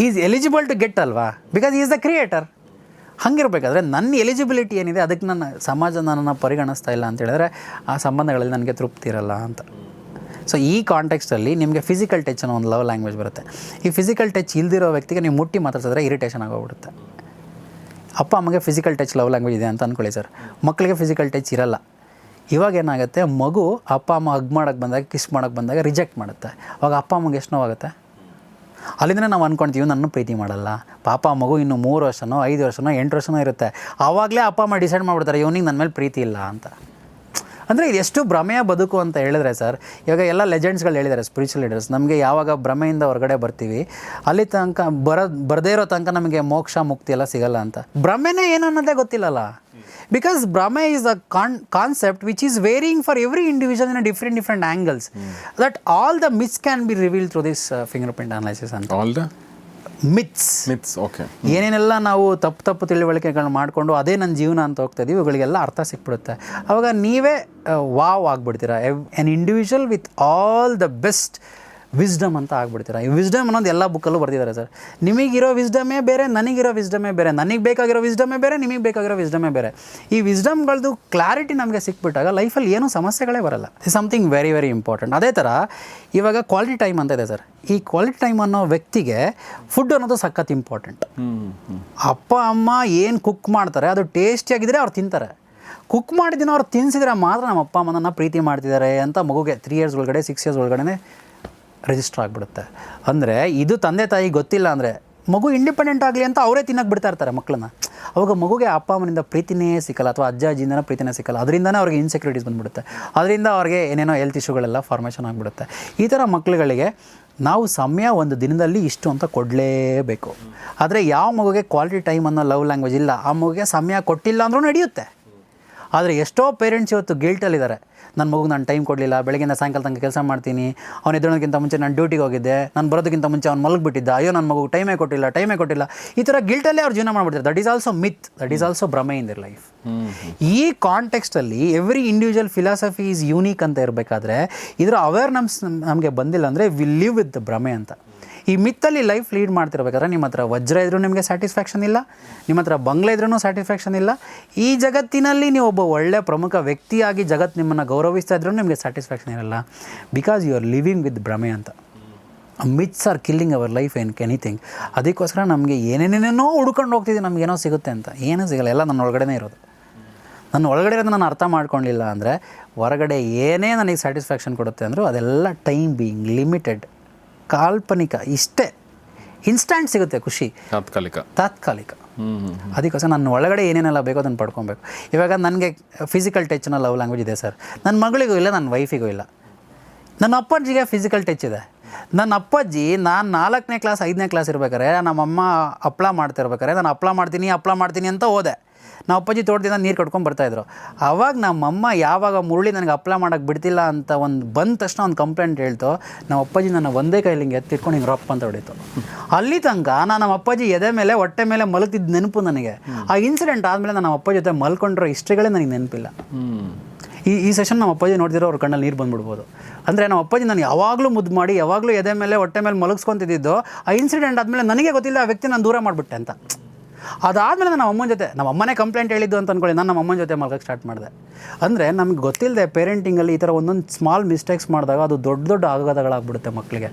Is eligible to get ಅಲ್ವಾ? ಬಿಕಾಸ್ ಈಸ್ ದ ಕ್ರಿಯೇಟರ್ ಹಂಗಿರ್ಬೇಕಾದ್ರೆ ನನ್ನ ಎಲಿಜಿಬಿಲಿಟಿ ಏನಿದೆ ಅದಕ್ಕೆ ನನ್ನ ಸಮಾಜ ನನ್ನನ್ನು ಪರಿಗಣಿಸ್ತಾ ಇಲ್ಲ ಅಂತ ಹೇಳಿದ್ರೆ ಆ ಸಂಬಂಧಗಳಲ್ಲಿ ನನಗೆ ತೃಪ್ತಿ ಇರಲ್ಲ ಅಂತ. ಸೊ ಈ ಕಾಂಟೆಕ್ಸ್ಟಲ್ಲಿ ನಿಮಗೆ ಫಿಸಿಕಲ್ ಟಚ್ ಅನ್ನೋ ಒಂದು ಲವ್ ಲ್ಯಾಂಗ್ವೇಜ್ ಬರುತ್ತೆ. ಈ ಫಿಸಿಕಲ್ ಟಚ್ ಇಲ್ದಿರೋ ವ್ಯಕ್ತಿಗೆ ನೀವು ಮುಟ್ಟಿ ಮಾತಾಡ್ಸಿದ್ರೆ ಇರಿಟೇಷನ್ ಆಗೋಗ್ಬಿಡುತ್ತೆ. ಅಪ್ಪ, ಅಮ್ಮಗೆ ಫಿಸಿಕಲ್ ಟಚ್ ಲವ್ ಲ್ಯಾಂಗ್ವೇಜ್ ಇದೆ ಅಂತ ಅಂದ್ಕೊಳ್ಳಿ ಸರ್. ಮಕ್ಕಳಿಗೆ ಫಿಸಿಕಲ್ ಟಚ್ ಇರಲ್ಲ. ಇವಾಗ ಏನಾಗುತ್ತೆ, ಮಗು ಅಪ್ಪ, ಅಮ್ಮ ಹಗ್ ಮಾಡೋಕ್ಕೆ ಬಂದಾಗ ಕಿಸ್ ಮಾಡೋಕ್ಕೆ ಬಂದಾಗ ರಿಜೆಕ್ಟ್ ಮಾಡುತ್ತೆ. ಅವಾಗ ಅಪ್ಪ, ಅಮ್ಮಗೆ ಎಷ್ಟು ನೋವಾಗುತ್ತೆ? ಅಲ್ಲಿಂದನೇ ನಾವು ಅಂದ್ಕೊಳ್ತೀವಿ ನನ್ನ ಪ್ರೀತಿ ಮಾಡಲ್ಲ. ಪಾಪ ಮಗು ಇನ್ನು ಮೂರು ವರ್ಷನೋ, ಐದು ವರ್ಷನೋ, ಎಂಟು ವರ್ಷನೋ ಇರುತ್ತೆ. ಆವಾಗಲೇ ಅಪ್ಪ ಅಮ್ಮ ಡಿಸೈಡ್ ಮಾಡ್ಬಿಡ್ತಾರೆ, ಇವನಿಗೆ ನನ್ನ ಮೇಲೆ ಪ್ರೀತಿ ಇಲ್ಲ ಅಂತ. ಅಂದರೆ ಇದು ಎಷ್ಟು ಭ್ರಮೆಯ ಬದುಕು ಅಂತ ಹೇಳಿದ್ರೆ ಸರ್, ಇವಾಗ ಎಲ್ಲ ಲೆಜೆಂಡ್ಸ್ಗಳು ಹೇಳಿದ್ದಾರೆ ಸ್ಪಿರಿಚುವಲ್ ಲೀಡರ್ಸ್ ನಮಗೆ ಯಾವಾಗ ಭ್ರಮೆಯಿಂದ ಹೊರಗಡೆ ಬರ್ತೀವಿ, ಅಲ್ಲಿ ತನಕ ಬರೋ, ಬರದೇ ಇರೋ ತನಕ ನಮಗೆ ಮೋಕ್ಷ, ಮುಕ್ತಿ ಎಲ್ಲ ಸಿಗಲ್ಲ ಅಂತ. ಭ್ರಮೆನೇ ಏನು ಅನ್ನೋದೇ ಗೊತ್ತಿಲ್ಲಲ್ಲ. ಬಿಕಾಸ್ ಭ್ರಮೆ is a con concept which is varying for every individual in different different angles that all the myths can be reveal through this fingerprint analysis ಅಂತ all the myths myths okay ಏನೇನೆಲ್ಲ ನಾವು ತಪ್ಪು ತಪ್ಪು ತಿಳುವಳಿಕೆಗಳನ್ನ ಮಾಡಿಕೊಂಡು ಅದೇ ನನ್ನ ಜೀವನ ಅಂತ ಹೋಗ್ತಾ ಇದೀವಿ ಇವುಗಳಿಗೆಲ್ಲ ಅರ್ಥ ಸಿಕ್ಬಿಡುತ್ತೆ. ಅವಾಗ ನೀವೇ wow ಆಗ್ಬಿಡ್ತೀರಾ. An individual with all the best wisdom ಅಂತ ಆಗ್ಬಿಡ್ತೀರಾ? ಈ ವಿಸ್ಡಮ್ ಅನ್ನೋದು ಎಲ್ಲ ಬುಕ್ಕಲ್ಲೂ ಬರ್ತಿದ್ದಾರೆ ಸರ್. ನಿಮಗಿರೋ ವಿಸ್ಡಮೇ ಬೇರೆ, ನನಗಿರೋ ವಿಸ್ಡಮೇ ಬೇರೆ, ನನಗೆ ಬೇಕಾಗಿರೋ ವಿಸ್ಡಮೇ ಬೇರೆ, ನಿಮಗೆ ಬೇಕಾಗಿರೋ ವಿಸ್ಡಮೇ ಬೇರೆ. ಈ ವಿಸ್ಡಮ್ಗಳದ್ದು ಕ್ಲಾರಿಟಿ ನಮಗೆ ಸಿಕ್ಬಿಟ್ಟಾಗ ಲೈಫಲ್ಲಿ ಏನೂ ಸಮಸ್ಯೆಗಳೇ ಬರಲ್ಲ. ಸಮಥಿಂಗ್ ವೆರಿ ವೆರಿ ಇಂಪಾರ್ಟೆಂಟ್ ಅದೇ ಥರ ಇವಾಗ ಕ್ವಾಲಿಟಿ ಟೈಮ್ ಅಂತ ಇದೆ ಸರ್. ಈ ಕ್ವಾಲಿಟಿ ಟೈಮ್ ಅನ್ನೋ ವ್ಯಕ್ತಿಗೆ ಫುಡ್ ಅನ್ನೋದು ಸಖತ್ ಇಂಪಾರ್ಟೆಂಟ್ ಅಪ್ಪ, ಅಮ್ಮ ಏನು ಕುಕ್ ಮಾಡ್ತಾರೆ, ಅದು ಟೇಸ್ಟಿಯಾಗಿದ್ದರೆ ಅವ್ರು ತಿಂತಾರೆ. ಕುಕ್ ಮಾಡಿದಿನ ಅವ್ರು ತಿನ್ಸಿದ್ರೆ ಮಾತ್ರ ನಮ್ಮ ಅಪ್ಪ, ಅಮ್ಮನನ್ನು ಪ್ರೀತಿ ಮಾಡ್ತಿದ್ದಾರೆ ಅಂತ ಮಗುಗೆ ತ್ರೀ ಇಯರ್ಸ್ ಒಳಗಡೆ ಸಿಕ್ಸ್ ಇಯರ್ಸ್ ಒಳಗಡೆ ರಿಜಿಸ್ಟರ್ ಆಗಿಬಿಡುತ್ತೆ. ಅಂದರೆ ಇದು ತಂದೆ ತಾಯಿ ಗೊತ್ತಿಲ್ಲ ಅಂದರೆ ಮಗು ಇಂಡಿಪೆಂಡೆಂಟ್ ಆಗಲಿ ಅಂತ ಅವರೇ ತಿನ್ನಕ್ಕೆ ಬಿಡ್ತಾ ಇರ್ತಾರೆ ಮಕ್ಕಳನ್ನ. ಅವಾಗ ಮಗುಗೆ ಅಪ್ಪ ಅಮ್ಮನಿಂದ ಪ್ರೀತಿನೇ ಸಿಕ್ಕಲ್ಲ ಅಥವಾ ಅಜ್ಜ ಅಜ್ಜಿಯಿಂದನೇ ಪ್ರೀತಿನೇ ಸಿಕ್ಕಲ್ಲ. ಅದರಿಂದನೇ ಅವ್ರಿಗೆ ಇನ್ಸೆಕ್ಯೂರಿಟೀಸ್ ಬಂದುಬಿಡುತ್ತೆ. ಅದರಿಂದ ಅವ್ರಿಗೆ ಏನೇನೋ ಹೆಲ್ತ್ ಇಶ್ಯೂಗಳೆಲ್ಲ ಫಾರ್ಮೇಷನ್ ಆಗಿಬಿಡುತ್ತೆ. ಈ ಥರ ಮಕ್ಕಳುಗಳಿಗೆ ನಾವು ಸಮಯ ಒಂದು ದಿನದಲ್ಲಿ ಇಷ್ಟು ಅಂತ ಕೊಡಲೇಬೇಕು. ಆದರೆ ಯಾವ ಮಗುಗೆ ಕ್ವಾಲಿಟಿ ಟೈಮ್ ಅನ್ನೋ ಲವ್ ಲ್ಯಾಂಗ್ವೇಜ್ ಇಲ್ಲ, ಆ ಮಗುಗೆ ಸಮಯ ಕೊಟ್ಟಿಲ್ಲ ಅಂದ್ರೂ ನಡೆಯುತ್ತೆ. ಆದರೆ ಎಷ್ಟೋ ಪೇರೆಂಟ್ಸ್ ಇವತ್ತು ಗಿಲ್ಟಲ್ಲಿದ್ದಾರೆ ನನ್ನ ಮಗುಗೆ ನಾನು ಟೈಮ್ ಕೊಡಲಿಲ್ಲ, ಬೆಳಗ್ಗೆಯಿಂದ ಸಾಯಂಕಾಲ ತನಕ ಕೆಲಸ ಮಾಡ್ತೀನಿ, ಅವ್ನು ಎದ್ದೋಕ್ಕಿಂತ ಮುಂಚೆ ನಾನು ಡ್ಯೂಟಿಗೆ ಹೋಗಿದ್ದೆ, ನಾನು ಬರೋದಕ್ಕಿಂತ ಮುಂಚೆ ಅವ್ನು ಮಲಗಿಬಿಟ್ಟಿದ್ದ, ಅಯ್ಯೋ ನನ್ನ ಮಗು ಟೈಮೇ ಕೊಟ್ಟಿಲ್ಲ ಟೈಮೇ ಕೊಟ್ಟಿಲ್ಲ. ಈ ಥರ ಗಿಲ್ಟಲ್ಲೇ ಅವ್ರು ಜೀವನ ಮಾಡ್ಬಿಡ್ತಾರೆ. That is also myth that is also ಭ್ರಮೆ ಇನ್ ದಿರ್ ಲೈಫ್ ಈ ಕಾಂಟೆಕ್ಸ್ಟಲ್ಲಿ every individual philosophy is unique ಅಂತ ಇರಬೇಕಾದ್ರೆ, ಇದರ ಅವೇರ್ನೆಸ್ ನಮಗೆ ಬಂದಿಲ್ಲ ಅಂದರೆ ವಿ ಲಿವ್ ವಿತ್ ಭ್ರಮೆ ಅಂತ. ಈ ಮಿತ್ತಲ್ಲಿ ಲೈಫ್ ಲೀಡ್ ಮಾಡ್ತಿರ್ಬೇಕಾದ್ರೆ ನಿಮ್ಮ ಹತ್ರ ವಜ್ರ ಇದ್ರೂ ನಿಮಗೆ ಸ್ಯಾಟಿಸ್ಫ್ಯಾಕ್ಷನ್ ಇಲ್ಲ, ನಿಮ್ಮ ಹತ್ರ ಬಂಗ್ಲೆ ಇದ್ರೂ ಸ್ಯಾಟಿಸ್ಫ್ಯಾಕ್ಷನ್ ಇಲ್ಲ. ಈ ಜಗತ್ತಿನಲ್ಲಿ ನೀವು ಒಬ್ಬ ಒಳ್ಳೆಯ ಪ್ರಮುಖ ವ್ಯಕ್ತಿಯಾಗಿ ಜಗತ್ತು ನಿಮ್ಮನ್ನು ಗೌರವಿಸ್ತಾ ಇದ್ರೂ ನಿಮಗೆ ಸ್ಯಾಟಿಸ್ಫ್ಯಾಕ್ಷನ್ ಇರಲ್ಲ. Because you are living with ಭ್ರಮೆ ಅಂತ. Myths are killing our life ಏನ್ ಎನಿಥಿಂಗ್ ಅದಕ್ಕೋಸ್ಕರ ನಮಗೆ ಏನೇನೇನೇನೋ ಹುಡ್ಕೊಂಡು ಹೋಗ್ತಿದ್ದೀವಿ ನಮಗೇನೋ ಸಿಗುತ್ತೆ ಅಂತ. ಏನೂ ಸಿಗಲ್ಲ, ಎಲ್ಲ ನನ್ನ ಒಳಗಡೆನೇ ಇರೋದು. ನನ್ನ ಒಳಗಡೆ ಇರೋದು ನಾನು ಅರ್ಥ ಮಾಡ್ಕೊಂಡಿಲ್ಲ ಅಂದರೆ ಹೊರಗಡೆ ಏನೇ ನನಗೆ ಸ್ಯಾಟಿಸ್ಫ್ಯಾಕ್ಷನ್ ಕೊಡುತ್ತೆ ಅಂದರೂ ಅದೆಲ್ಲ ಟೈಮ್ ಬೀಯಿಂಗ್ ಲಿಮಿಟೆಡ್ ಕಾಲ್ಪನಿಕ ಇಷ್ಟೇ. ಇನ್ಸ್ಟ್ಯಾಂಟ್ ಸಿಗುತ್ತೆ ಖುಷಿ. ತಾತ್ಕಾಲಿಕ. ತಾತ್ಕಾಲಿಕ. ಅದಕ್ಕೋಸ್ಕರ ನನ್ನ ಒಳಗಡೆ ಏನೇನೆಲ್ಲ ಬೇಕೋ ಅದನ್ನು ಪಡ್ಕೊಬೇಕು. ಇವಾಗ ನನಗೆ ಫಿಸಿಕಲ್ ಟಚ್ನ ಲವ್ ಲ್ಯಾಂಗ್ವೇಜ್ ಇದೆ ಸರ್. ನನ್ನ ಮಗಳಿಗೂ ಇಲ್ಲ ನನ್ನ ವೈಫಿಗೂ ಇಲ್ಲ. ನನ್ನ ಅಪ್ಪಾಜಿಗೆ ಫಿಸಿಕಲ್ ಟಚ್ ಇದೆ. ನನ್ನ ಅಪ್ಪಾಜಿ ನಾನು ನಾಲ್ಕನೇ ಕ್ಲಾಸ್ ಐದನೇ ಕ್ಲಾಸ್ ಇರ್ಬೇಕಾರೆ ನಮ್ಮಮ್ಮ ಹಪ್ಳ ಮಾಡ್ತಿರ್ಬೇಕಾರೆ ನಾನು ಹಪ್ಳ ಮಾಡ್ತೀನಿ ಹಪ್ಳ ಮಾಡ್ತೀನಿ ಅಂತ ಹೋದೆ. ನಮ್ಮ ಅಪ್ಪಾಜಿ ತೋಟದಿಂದ ನೀರು ಕಟ್ಕೊಂಡು ಬರ್ತಾಯಿದ್ರು ಆವಾಗ ನಮ್ಮಮ್ಮ ಯಾವಾಗ ಮುರುಳಿ ನನಗೆ ಅಪ್ಲೈ ಮಾಡೋಕ್ಕೆ ಬಿಡ್ತಿಲ್ಲ ಅಂತ ಒಂದು ಬಂದ ತಕ್ಷಣ ಒಂದು ಕಂಪ್ಲೇಂಟ್ ಹೇಳ್ತು ನಮ್ಮ ಅಪ್ಪಾಜಿ ನನ್ನ ಒಂದೇ ಕೈಲಿ ಹಿಂಗೆ ಎತ್ತಿಟ್ಕೊಂಡು ಹಿಂಗೆ ರಪ್ಪ ಅಂತ ಹೊಡಿತು. ಅಲ್ಲಿ ತನಕ ನಾನು ನಮ್ಮ ಅಪ್ಪಾಜಿ ಎದೆ ಮೇಲೆ, ಹೊಟ್ಟೆ ಮೇಲೆ ಮಲಗ್ತಿದ್ದ ನೆನಪು ನನಗೆ. ಆ ಇನ್ಸಿಡೆಂಟ್ ಆದಮೇಲೆ ನಾನು ಅಪ್ಪಾಜಿ ಜೊತೆ ಮಲ್ಕೊಂಡಿರೋ ಹಿಸ್ಟ್ರಿಗಳೇ ನನಗೆ ನೆನಪಿಲ್ಲ. ಈ ಈ ಸೆಷನ್ ನಮ್ಮ ಅಪ್ಪಾಜಿ ನೋಡಿದಿರೋ ಅವ್ರ ಕಣ್ಣಲ್ಲಿ ನೀರು ಬಂದ್ಬಿಡ್ಬೋದು. ಅಂದರೆ ನಮ್ಮ ಅಪ್ಪಾಜಿ ನಾನು ಯಾವಾಗಲೂ ಮುದ್ದು ಮಾಡಿ, ಯಾವಾಗಲೂ ಎದೆ ಮೇಲೆ, ಹೊಟ್ಟೆ ಮೇಲೆ ಮಲಗಿಸ್ಕೊತಿದ್ದು ಆ ಇನ್ಸಿಡೆಂಟ್ ಆದಮೇಲೆ ನನಗೆ ಗೊತ್ತಿಲ್ಲ ಆ ವ್ಯಕ್ತಿ ನಾನು ದೂರ ಮಾಡಿಬಿಟ್ಟೆ ಅಂತ. ಅದಾದಮೇಲೆ ನಮ್ಮ ಅಮ್ಮನ ಜೊತೆ, ನಮ್ಮ ಅಮ್ಮನೇ ಕಂಪ್ಲೇಂಟ್ ಹೇಳಿದ್ದು ಅಂತ ಅಂದ್ಕೊಳ್ಳಿ ನಾನು ನಮ್ಮ ಅಮ್ಮನ ಜೊತೆ ಮಲ್ಗಕ್ಕೆ ಸ್ಟಾರ್ಟ್ ಮಾಡಿದೆ. ಅಂದರೆ ನಮ್ಗೆ ಗೊತ್ತಿಲ್ಲದೆ ಪೇರೆಂಟಿಂಗಲ್ಲಿ ಈ ಥರ ಒಂದೊಂದು ಸ್ಮಾಲ್ ಮಿಸ್ಟೇಕ್ಸ್ ಮಾಡಿದಾಗ ಅದು ದೊಡ್ಡ ದೊಡ್ಡ ಆಘಾತಗಳಾಗ್ಬಿಡುತ್ತೆ ಮಕ್ಕಳಿಗೆ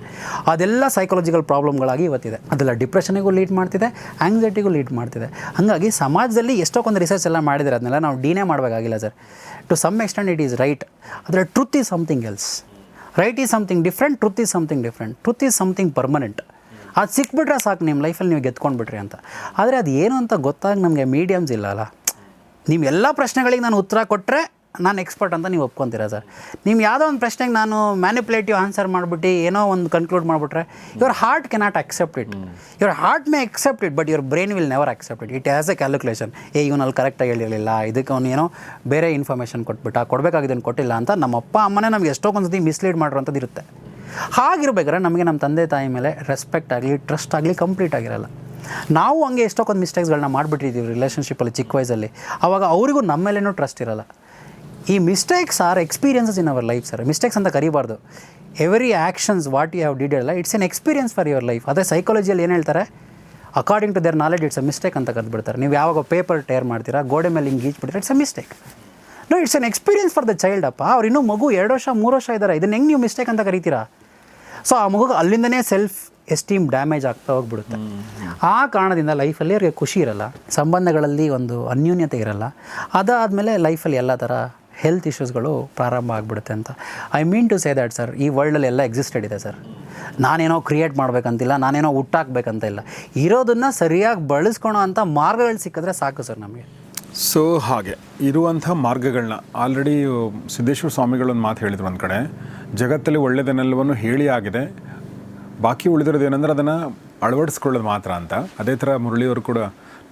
ಅದೆಲ್ಲ ಸೈಕಾಲಜಿಕಲ್ ಪ್ರಾಬ್ಲಮ್ಗಳಾಗಿ ಇವತ್ತಿದೆ. ಅದೆಲ್ಲ ಡಿಪ್ರೆಷನಿಗೂ ಲೀಡ್ ಮಾಡ್ತಿದೆ ಆಂಗ್ಸೈಟಿಗೂ ಲೀಡ್ ಮಾಡ್ತಿದೆ. ಹಾಗಾಗಿ ಸಮಾಜದಲ್ಲಿ ಎಷ್ಟೊಂದು ರಿಸರ್ಚ್ ಎಲ್ಲ ಮಾಡಿದರೆ, ಅದನ್ನೆಲ್ಲ ನಾವು ಡಿನೇ ಮಾಡಬೇಕಾಗಿಲ್ಲ sir. To some extent it is right ಆದರೆ truth is something else right is something different truth is something different truth is something permanent ಅದು ಸಿಕ್ಬಿಟ್ರೆ ಸಾಕು ನಿಮ್ಮ ಲೈಫಲ್ಲಿ ನೀವು ಗೆದ್ಕೊಂಡ್ಬಿಟ್ರಿ ಅಂತ. ಆದರೆ ಅದು ಏನು ಅಂತ ಗೊತ್ತಾಗಿ ನಮಗೆ ಮೀಡಿಯಮ್ಸ್ ಇಲ್ಲ ಅಲ್ಲ. ನಿಮ್ಮ ಎಲ್ಲ ಪ್ರಶ್ನೆಗಳಿಗೆ ನಾನು ಉತ್ತರ ಕೊಟ್ಟರೆ ನಾನು ಎಕ್ಸ್ಪರ್ಟ್ ಅಂತ ನೀವು ಒಪ್ಕೊತೀರಾ ಸರ್? ನೀವು ಯಾವುದೋ ಒಂದು ಪ್ರಶ್ನೆಗೆ ನಾನು ಮ್ಯಾನಿಪುಲೇಟಿವ್ ಆನ್ಸರ್ ಮಾಡಿಬಿಟ್ಟು, ಏನೋ ಒಂದು ಕನ್ಕ್ಲೂಡ್ ಮಾಡಿಬಿಟ್ರೆ your heart cannot accept it your heart may accept it but your brain will never accept it it as a calculation ಏ ಇವನಲ್ಲಿ ಕರೆಕ್ಟಾಗಿ ಹೇಳಿರಲಿಲ್ಲ. ಇದಕ್ಕೆ ಅವನು ಏನೋ ಬೇರೆ ಇನ್ಫಾರ್ಮೇಷನ್ ಕೊಟ್ಬಿಟ್ಟ ಕೊಡಬೇಕಾಗಿದ್ದನ್ನು ಕೊಟ್ಟಿಲ್ಲ ಅಂತ ನಮ್ಮ ಅಪ್ಪ, ಅಮ್ಮನೇ ನಮ್ಗೆ ಎಷ್ಟೋ ಒಂದು ಸತಿ ಮಿಸ್ಲೀಡ್ ಮಾಡಿರೋಂಥದ್ದು ಇರುತ್ತೆ ಹಾಗಿರ್ಬೇಕಾದ್ರೆ ನಮಗೆ ನಮ್ಮ ತಂದೆ ತಾಯಿ ಮೇಲೆ ರೆಸ್ಪೆಕ್ಟ್ ಆಗಲಿ ಟ್ರಸ್ಟ್ ಆಗಲಿ ಕಂಪ್ಲೀಟ್ ಆಗಿರಲ್ಲ. ನಾವು ಹಂಗೆ ಎಷ್ಟೊಂದು ಮಿಸ್ಟೇಕ್ಸ್ಗಳನ್ನ ಮಾಡಿಬಿಟ್ಟಿದ್ದೀವಿ ರಿಲೇಷನ್ಶಿಪ್ಪಲ್ಲಿ ಚಿಕ್ಕ ವಯಸ್ಸಲ್ಲಿ. ಆವಾಗ ಅವರಿಗೂ ನಮ್ಮ ಮೇಲೇನೂ ಟ್ರಸ್ಟ್ ಇರಲ್ಲ. ಈ mistakes are experiences in our life sir mistakes ಅಂತ ಕರಿಬಾರ್ದು. Every actions what you have did ಅಲ್ಲ it's an experience for your life ಅದೇ ಸೈಕಾಲಜಿಯಲ್ಲಿ ಏನು ಹೇಳ್ತಾರೆ? According to their knowledge it's a mistake ಅಂತ ಕರೆದ್ಬಿಡ್ತಾರೆ. ನೀವು ಯಾವಾಗ ಪೇಪರ್ ಟೇರ್ ಮಾಡ್ತೀರಾ, ಗೋಡೆ ಮೇಲೆ ಹಿಂಗೆ ಗೀಚ್ಬಿಟ್ರೆ it's a mistake no it's an experience for the child ಅಪ್ಪ. ಅವ್ರು ಇನ್ನೂ ಮಗು ಎರಡು ವರ್ಷ, ಮೂರು ವರ್ಷ ಇದ್ದಾರೆ ಇದನ್ನ ಹೆಂಗೆ ನೀವು ಮಿಸ್ಟೇಕ್ ಅಂತ ಕರಿತೀರಾ? ಸೊ ಆ ಮಗುಗೆ ಅಲ್ಲಿಂದನೇ ಸೆಲ್ಫ್ ಎಸ್ಟೀಮ್ ಡ್ಯಾಮೇಜ್ ಆಗ್ತಾ ಹೋಗ್ಬಿಡುತ್ತೆ. ಆ ಕಾರಣದಿಂದ ಲೈಫಲ್ಲಿ ಅವ್ರಿಗೆ ಖುಷಿ ಇರಲ್ಲ, ಸಂಬಂಧಗಳಲ್ಲಿ ಒಂದು ಅನ್ಯೂನ್ಯತೆ ಇರಲ್ಲ. ಅದಾದಮೇಲೆ ಲೈಫಲ್ಲಿ ಎಲ್ಲ ಥರ ಹೆಲ್ತ್ ಇಶ್ಯೂಸ್ಗಳು ಪ್ರಾರಂಭ ಆಗಿಬಿಡುತ್ತೆ ಅಂತ. I mean to say that sir ಈ ವರ್ಲ್ಡಲ್ಲಿ ಎಲ್ಲ ಎಕ್ಸಿಸ್ಟೆಡ್ ಇದೆ ಸರ್ ನಾನೇನೋ ಕ್ರಿಯೇಟ್ ಮಾಡಬೇಕಂತಿಲ್ಲ, ನಾನೇನೋ ಹುಟ್ಟಾಕ್ಬೇಕಂತ ಇಲ್ಲ. ಇರೋದನ್ನು ಸರಿಯಾಗಿ ಬಳಸ್ಕೊಳೋ ಅಂಥ ಮಾರ್ಗಗಳು ಸಿಕ್ಕಿದ್ರೆ ಸಾಕು ಸರ್ ನಮಗೆ. ಸೊ ಹಾಗೆ. ಇರುವಂಥ ಮಾರ್ಗಗಳನ್ನ ಆಲ್ರೆಡಿ ಸಿದ್ದೇಶ್ವರ ಸ್ವಾಮಿಗಳೊಂದು ಮಾತು ಹೇಳಿದ್ರು ಒಂದು ಕಡೆ. ಜಗತ್ತಲ್ಲಿ ಒಳ್ಳೆಯದನ್ನೆಲ್ಲವನ್ನು ಹೇಳಿ ಆಗಿದೆ. ಬಾಕಿ ಉಳಿದಿರೋದು ಏನಂದ್ರೆ ಅದನ್ನು ಅಳವಡಿಸ್ಕೊಳ್ಳೋದು ಮಾತ್ರ ಅಂತ. ಅದೇ ಥರ ಮುರಳಿಯವರು ಕೂಡ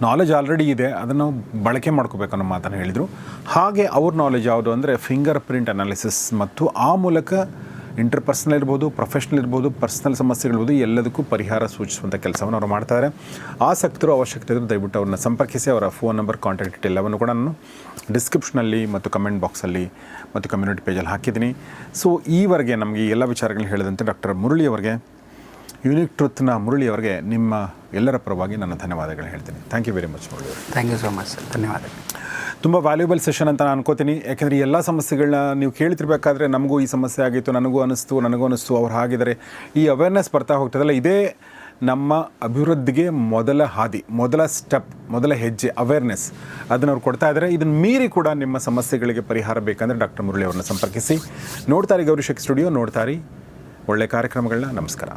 ನಾಲೆಜ್ ಆಲ್ರೆಡಿ ಇದೆ. ಅದನ್ನು ಬಳಕೆ ಮಾಡ್ಕೋಬೇಕು ಅನ್ನೋ ಮಾತನ್ನು ಹೇಳಿದರು. ಹಾಗೆ ಅವ್ರ ನಾಲೆಜ್ ಯಾವುದು ಅಂದರೆ ಫಿಂಗರ್ ಪ್ರಿಂಟ್ ಅನಾಲಿಸಿಸ್ ಮತ್ತು ಆ ಮೂಲಕ ಇಂಟರ್ಪರ್ಸನಲ್ ಇರ್ಬೋದು, ಪ್ರೊಫೆಷ್ನಲ್ ಇರ್ಬೋದು, ಪರ್ಸನಲ್ ಸಮಸ್ಯೆಗಳಿರ್ಬೋದು ಎಲ್ಲದಕ್ಕೂ ಪರಿಹಾರ ಸೂಚಿಸುವಂಥ ಕೆಲಸವನ್ನು ಅವರು ಮಾಡ್ತಾರೆ. ಆಸಕ್ತರು ಅವಶ್ಯಕತೆ ಇದ್ದರೆ ದಯವಿಟ್ಟು ಅವ್ರನ್ನ ಸಂಪರ್ಕಿಸಿ, ಅವರ ಫೋನ್ ನಂಬರ್ ಕಾಂಟ್ಯಾಕ್ಟ್ ಡೀಟೇಲ್ ಅವನ್ನು ಕೂಡ ನಾನು ಡಿಸ್ಕ್ರಿಪ್ಷನಲ್ಲಿ ಮತ್ತು ಕಮೆಂಟ್ ಬಾಕ್ಸಲ್ಲಿ ಮತ್ತು ಕಮ್ಯುನಿಟಿ ಪೇಜಲ್ಲಿ ಹಾಕಿದ್ದೀನಿ. ಸೊ ಈವರೆಗೆ ನಮಗೆ ಎಲ್ಲ ವಿಚಾರಗಳನ್ನ ಹೇಳಿದಂತೆ ಡಾಕ್ಟರ್ ಮುರಳಿ ಅವರಿಗೆ ಯುನಿಕ್ ಟ್ರುತ್ನ ಮುರಳಿ ಅವರಿಗೆ ನಿಮ್ಮ ಎಲ್ಲರ ಪರವಾಗಿ ನನ್ನ ಧನ್ಯವಾದಗಳು ಹೇಳ್ತೀನಿ. Thank you very much Murali thank you so much ಧನ್ಯವಾದಗಳು. ತುಂಬ ವ್ಯಾಲ್ಯೂಬಲ್ ಸೆಷನ್ ಅಂತ ನಾನು ಅನ್ಕೋತೀನಿ. ಯಾಕೆಂದರೆ ಎಲ್ಲ ಸಮಸ್ಯೆಗಳನ್ನ ನೀವು ಕೇಳ್ತಿರ್ಬೇಕಾದ್ರೆ ನಮಗೂ ಈ ಸಮಸ್ಯೆ ಆಗಿತ್ತು, ನನಗೂ ಅನಿಸ್ತು ನನಗೂ ಅನಿಸ್ತು, ಅವ್ರು ಹಾಗಿದ್ದಾರೆ ಈ ಅವೇರ್ನೆಸ್ ಬರ್ತಾ ಹೋಗ್ತದಲ್ಲ, ಇದೇ ನಮ್ಮ ಅಭಿವೃದ್ಧಿಗೆ ಮೊದಲ ಹಾದಿ, ಮೊದಲ ಸ್ಟೆಪ್ ಮೊದಲ ಹೆಜ್ಜೆ ಅವೇರ್ನೆಸ್ ಅದನ್ನು ಅವ್ರು ಕೊಡ್ತಾ ಇದ್ದಾರೆ ಇದನ್ನು ಮೀರಿ ಕೂಡ ನಿಮ್ಮ ಸಮಸ್ಯೆಗಳಿಗೆ ಪರಿಹಾರ ಬೇಕಂದರೆ ಡಾಕ್ಟರ್ ಮುರಳಿ ಅವ್ರನ್ನ ಸಂಪರ್ಕಿಸಿ. ನೋಡ್ತಾರೆ ಗೌರಿಶಕ್ ಸ್ಟುಡಿಯೋ ನೋಡ್ತಾರೆ ಒಳ್ಳೆ ಕಾರ್ಯಕ್ರಮಗಳನ್ನ, ನಮಸ್ಕಾರ.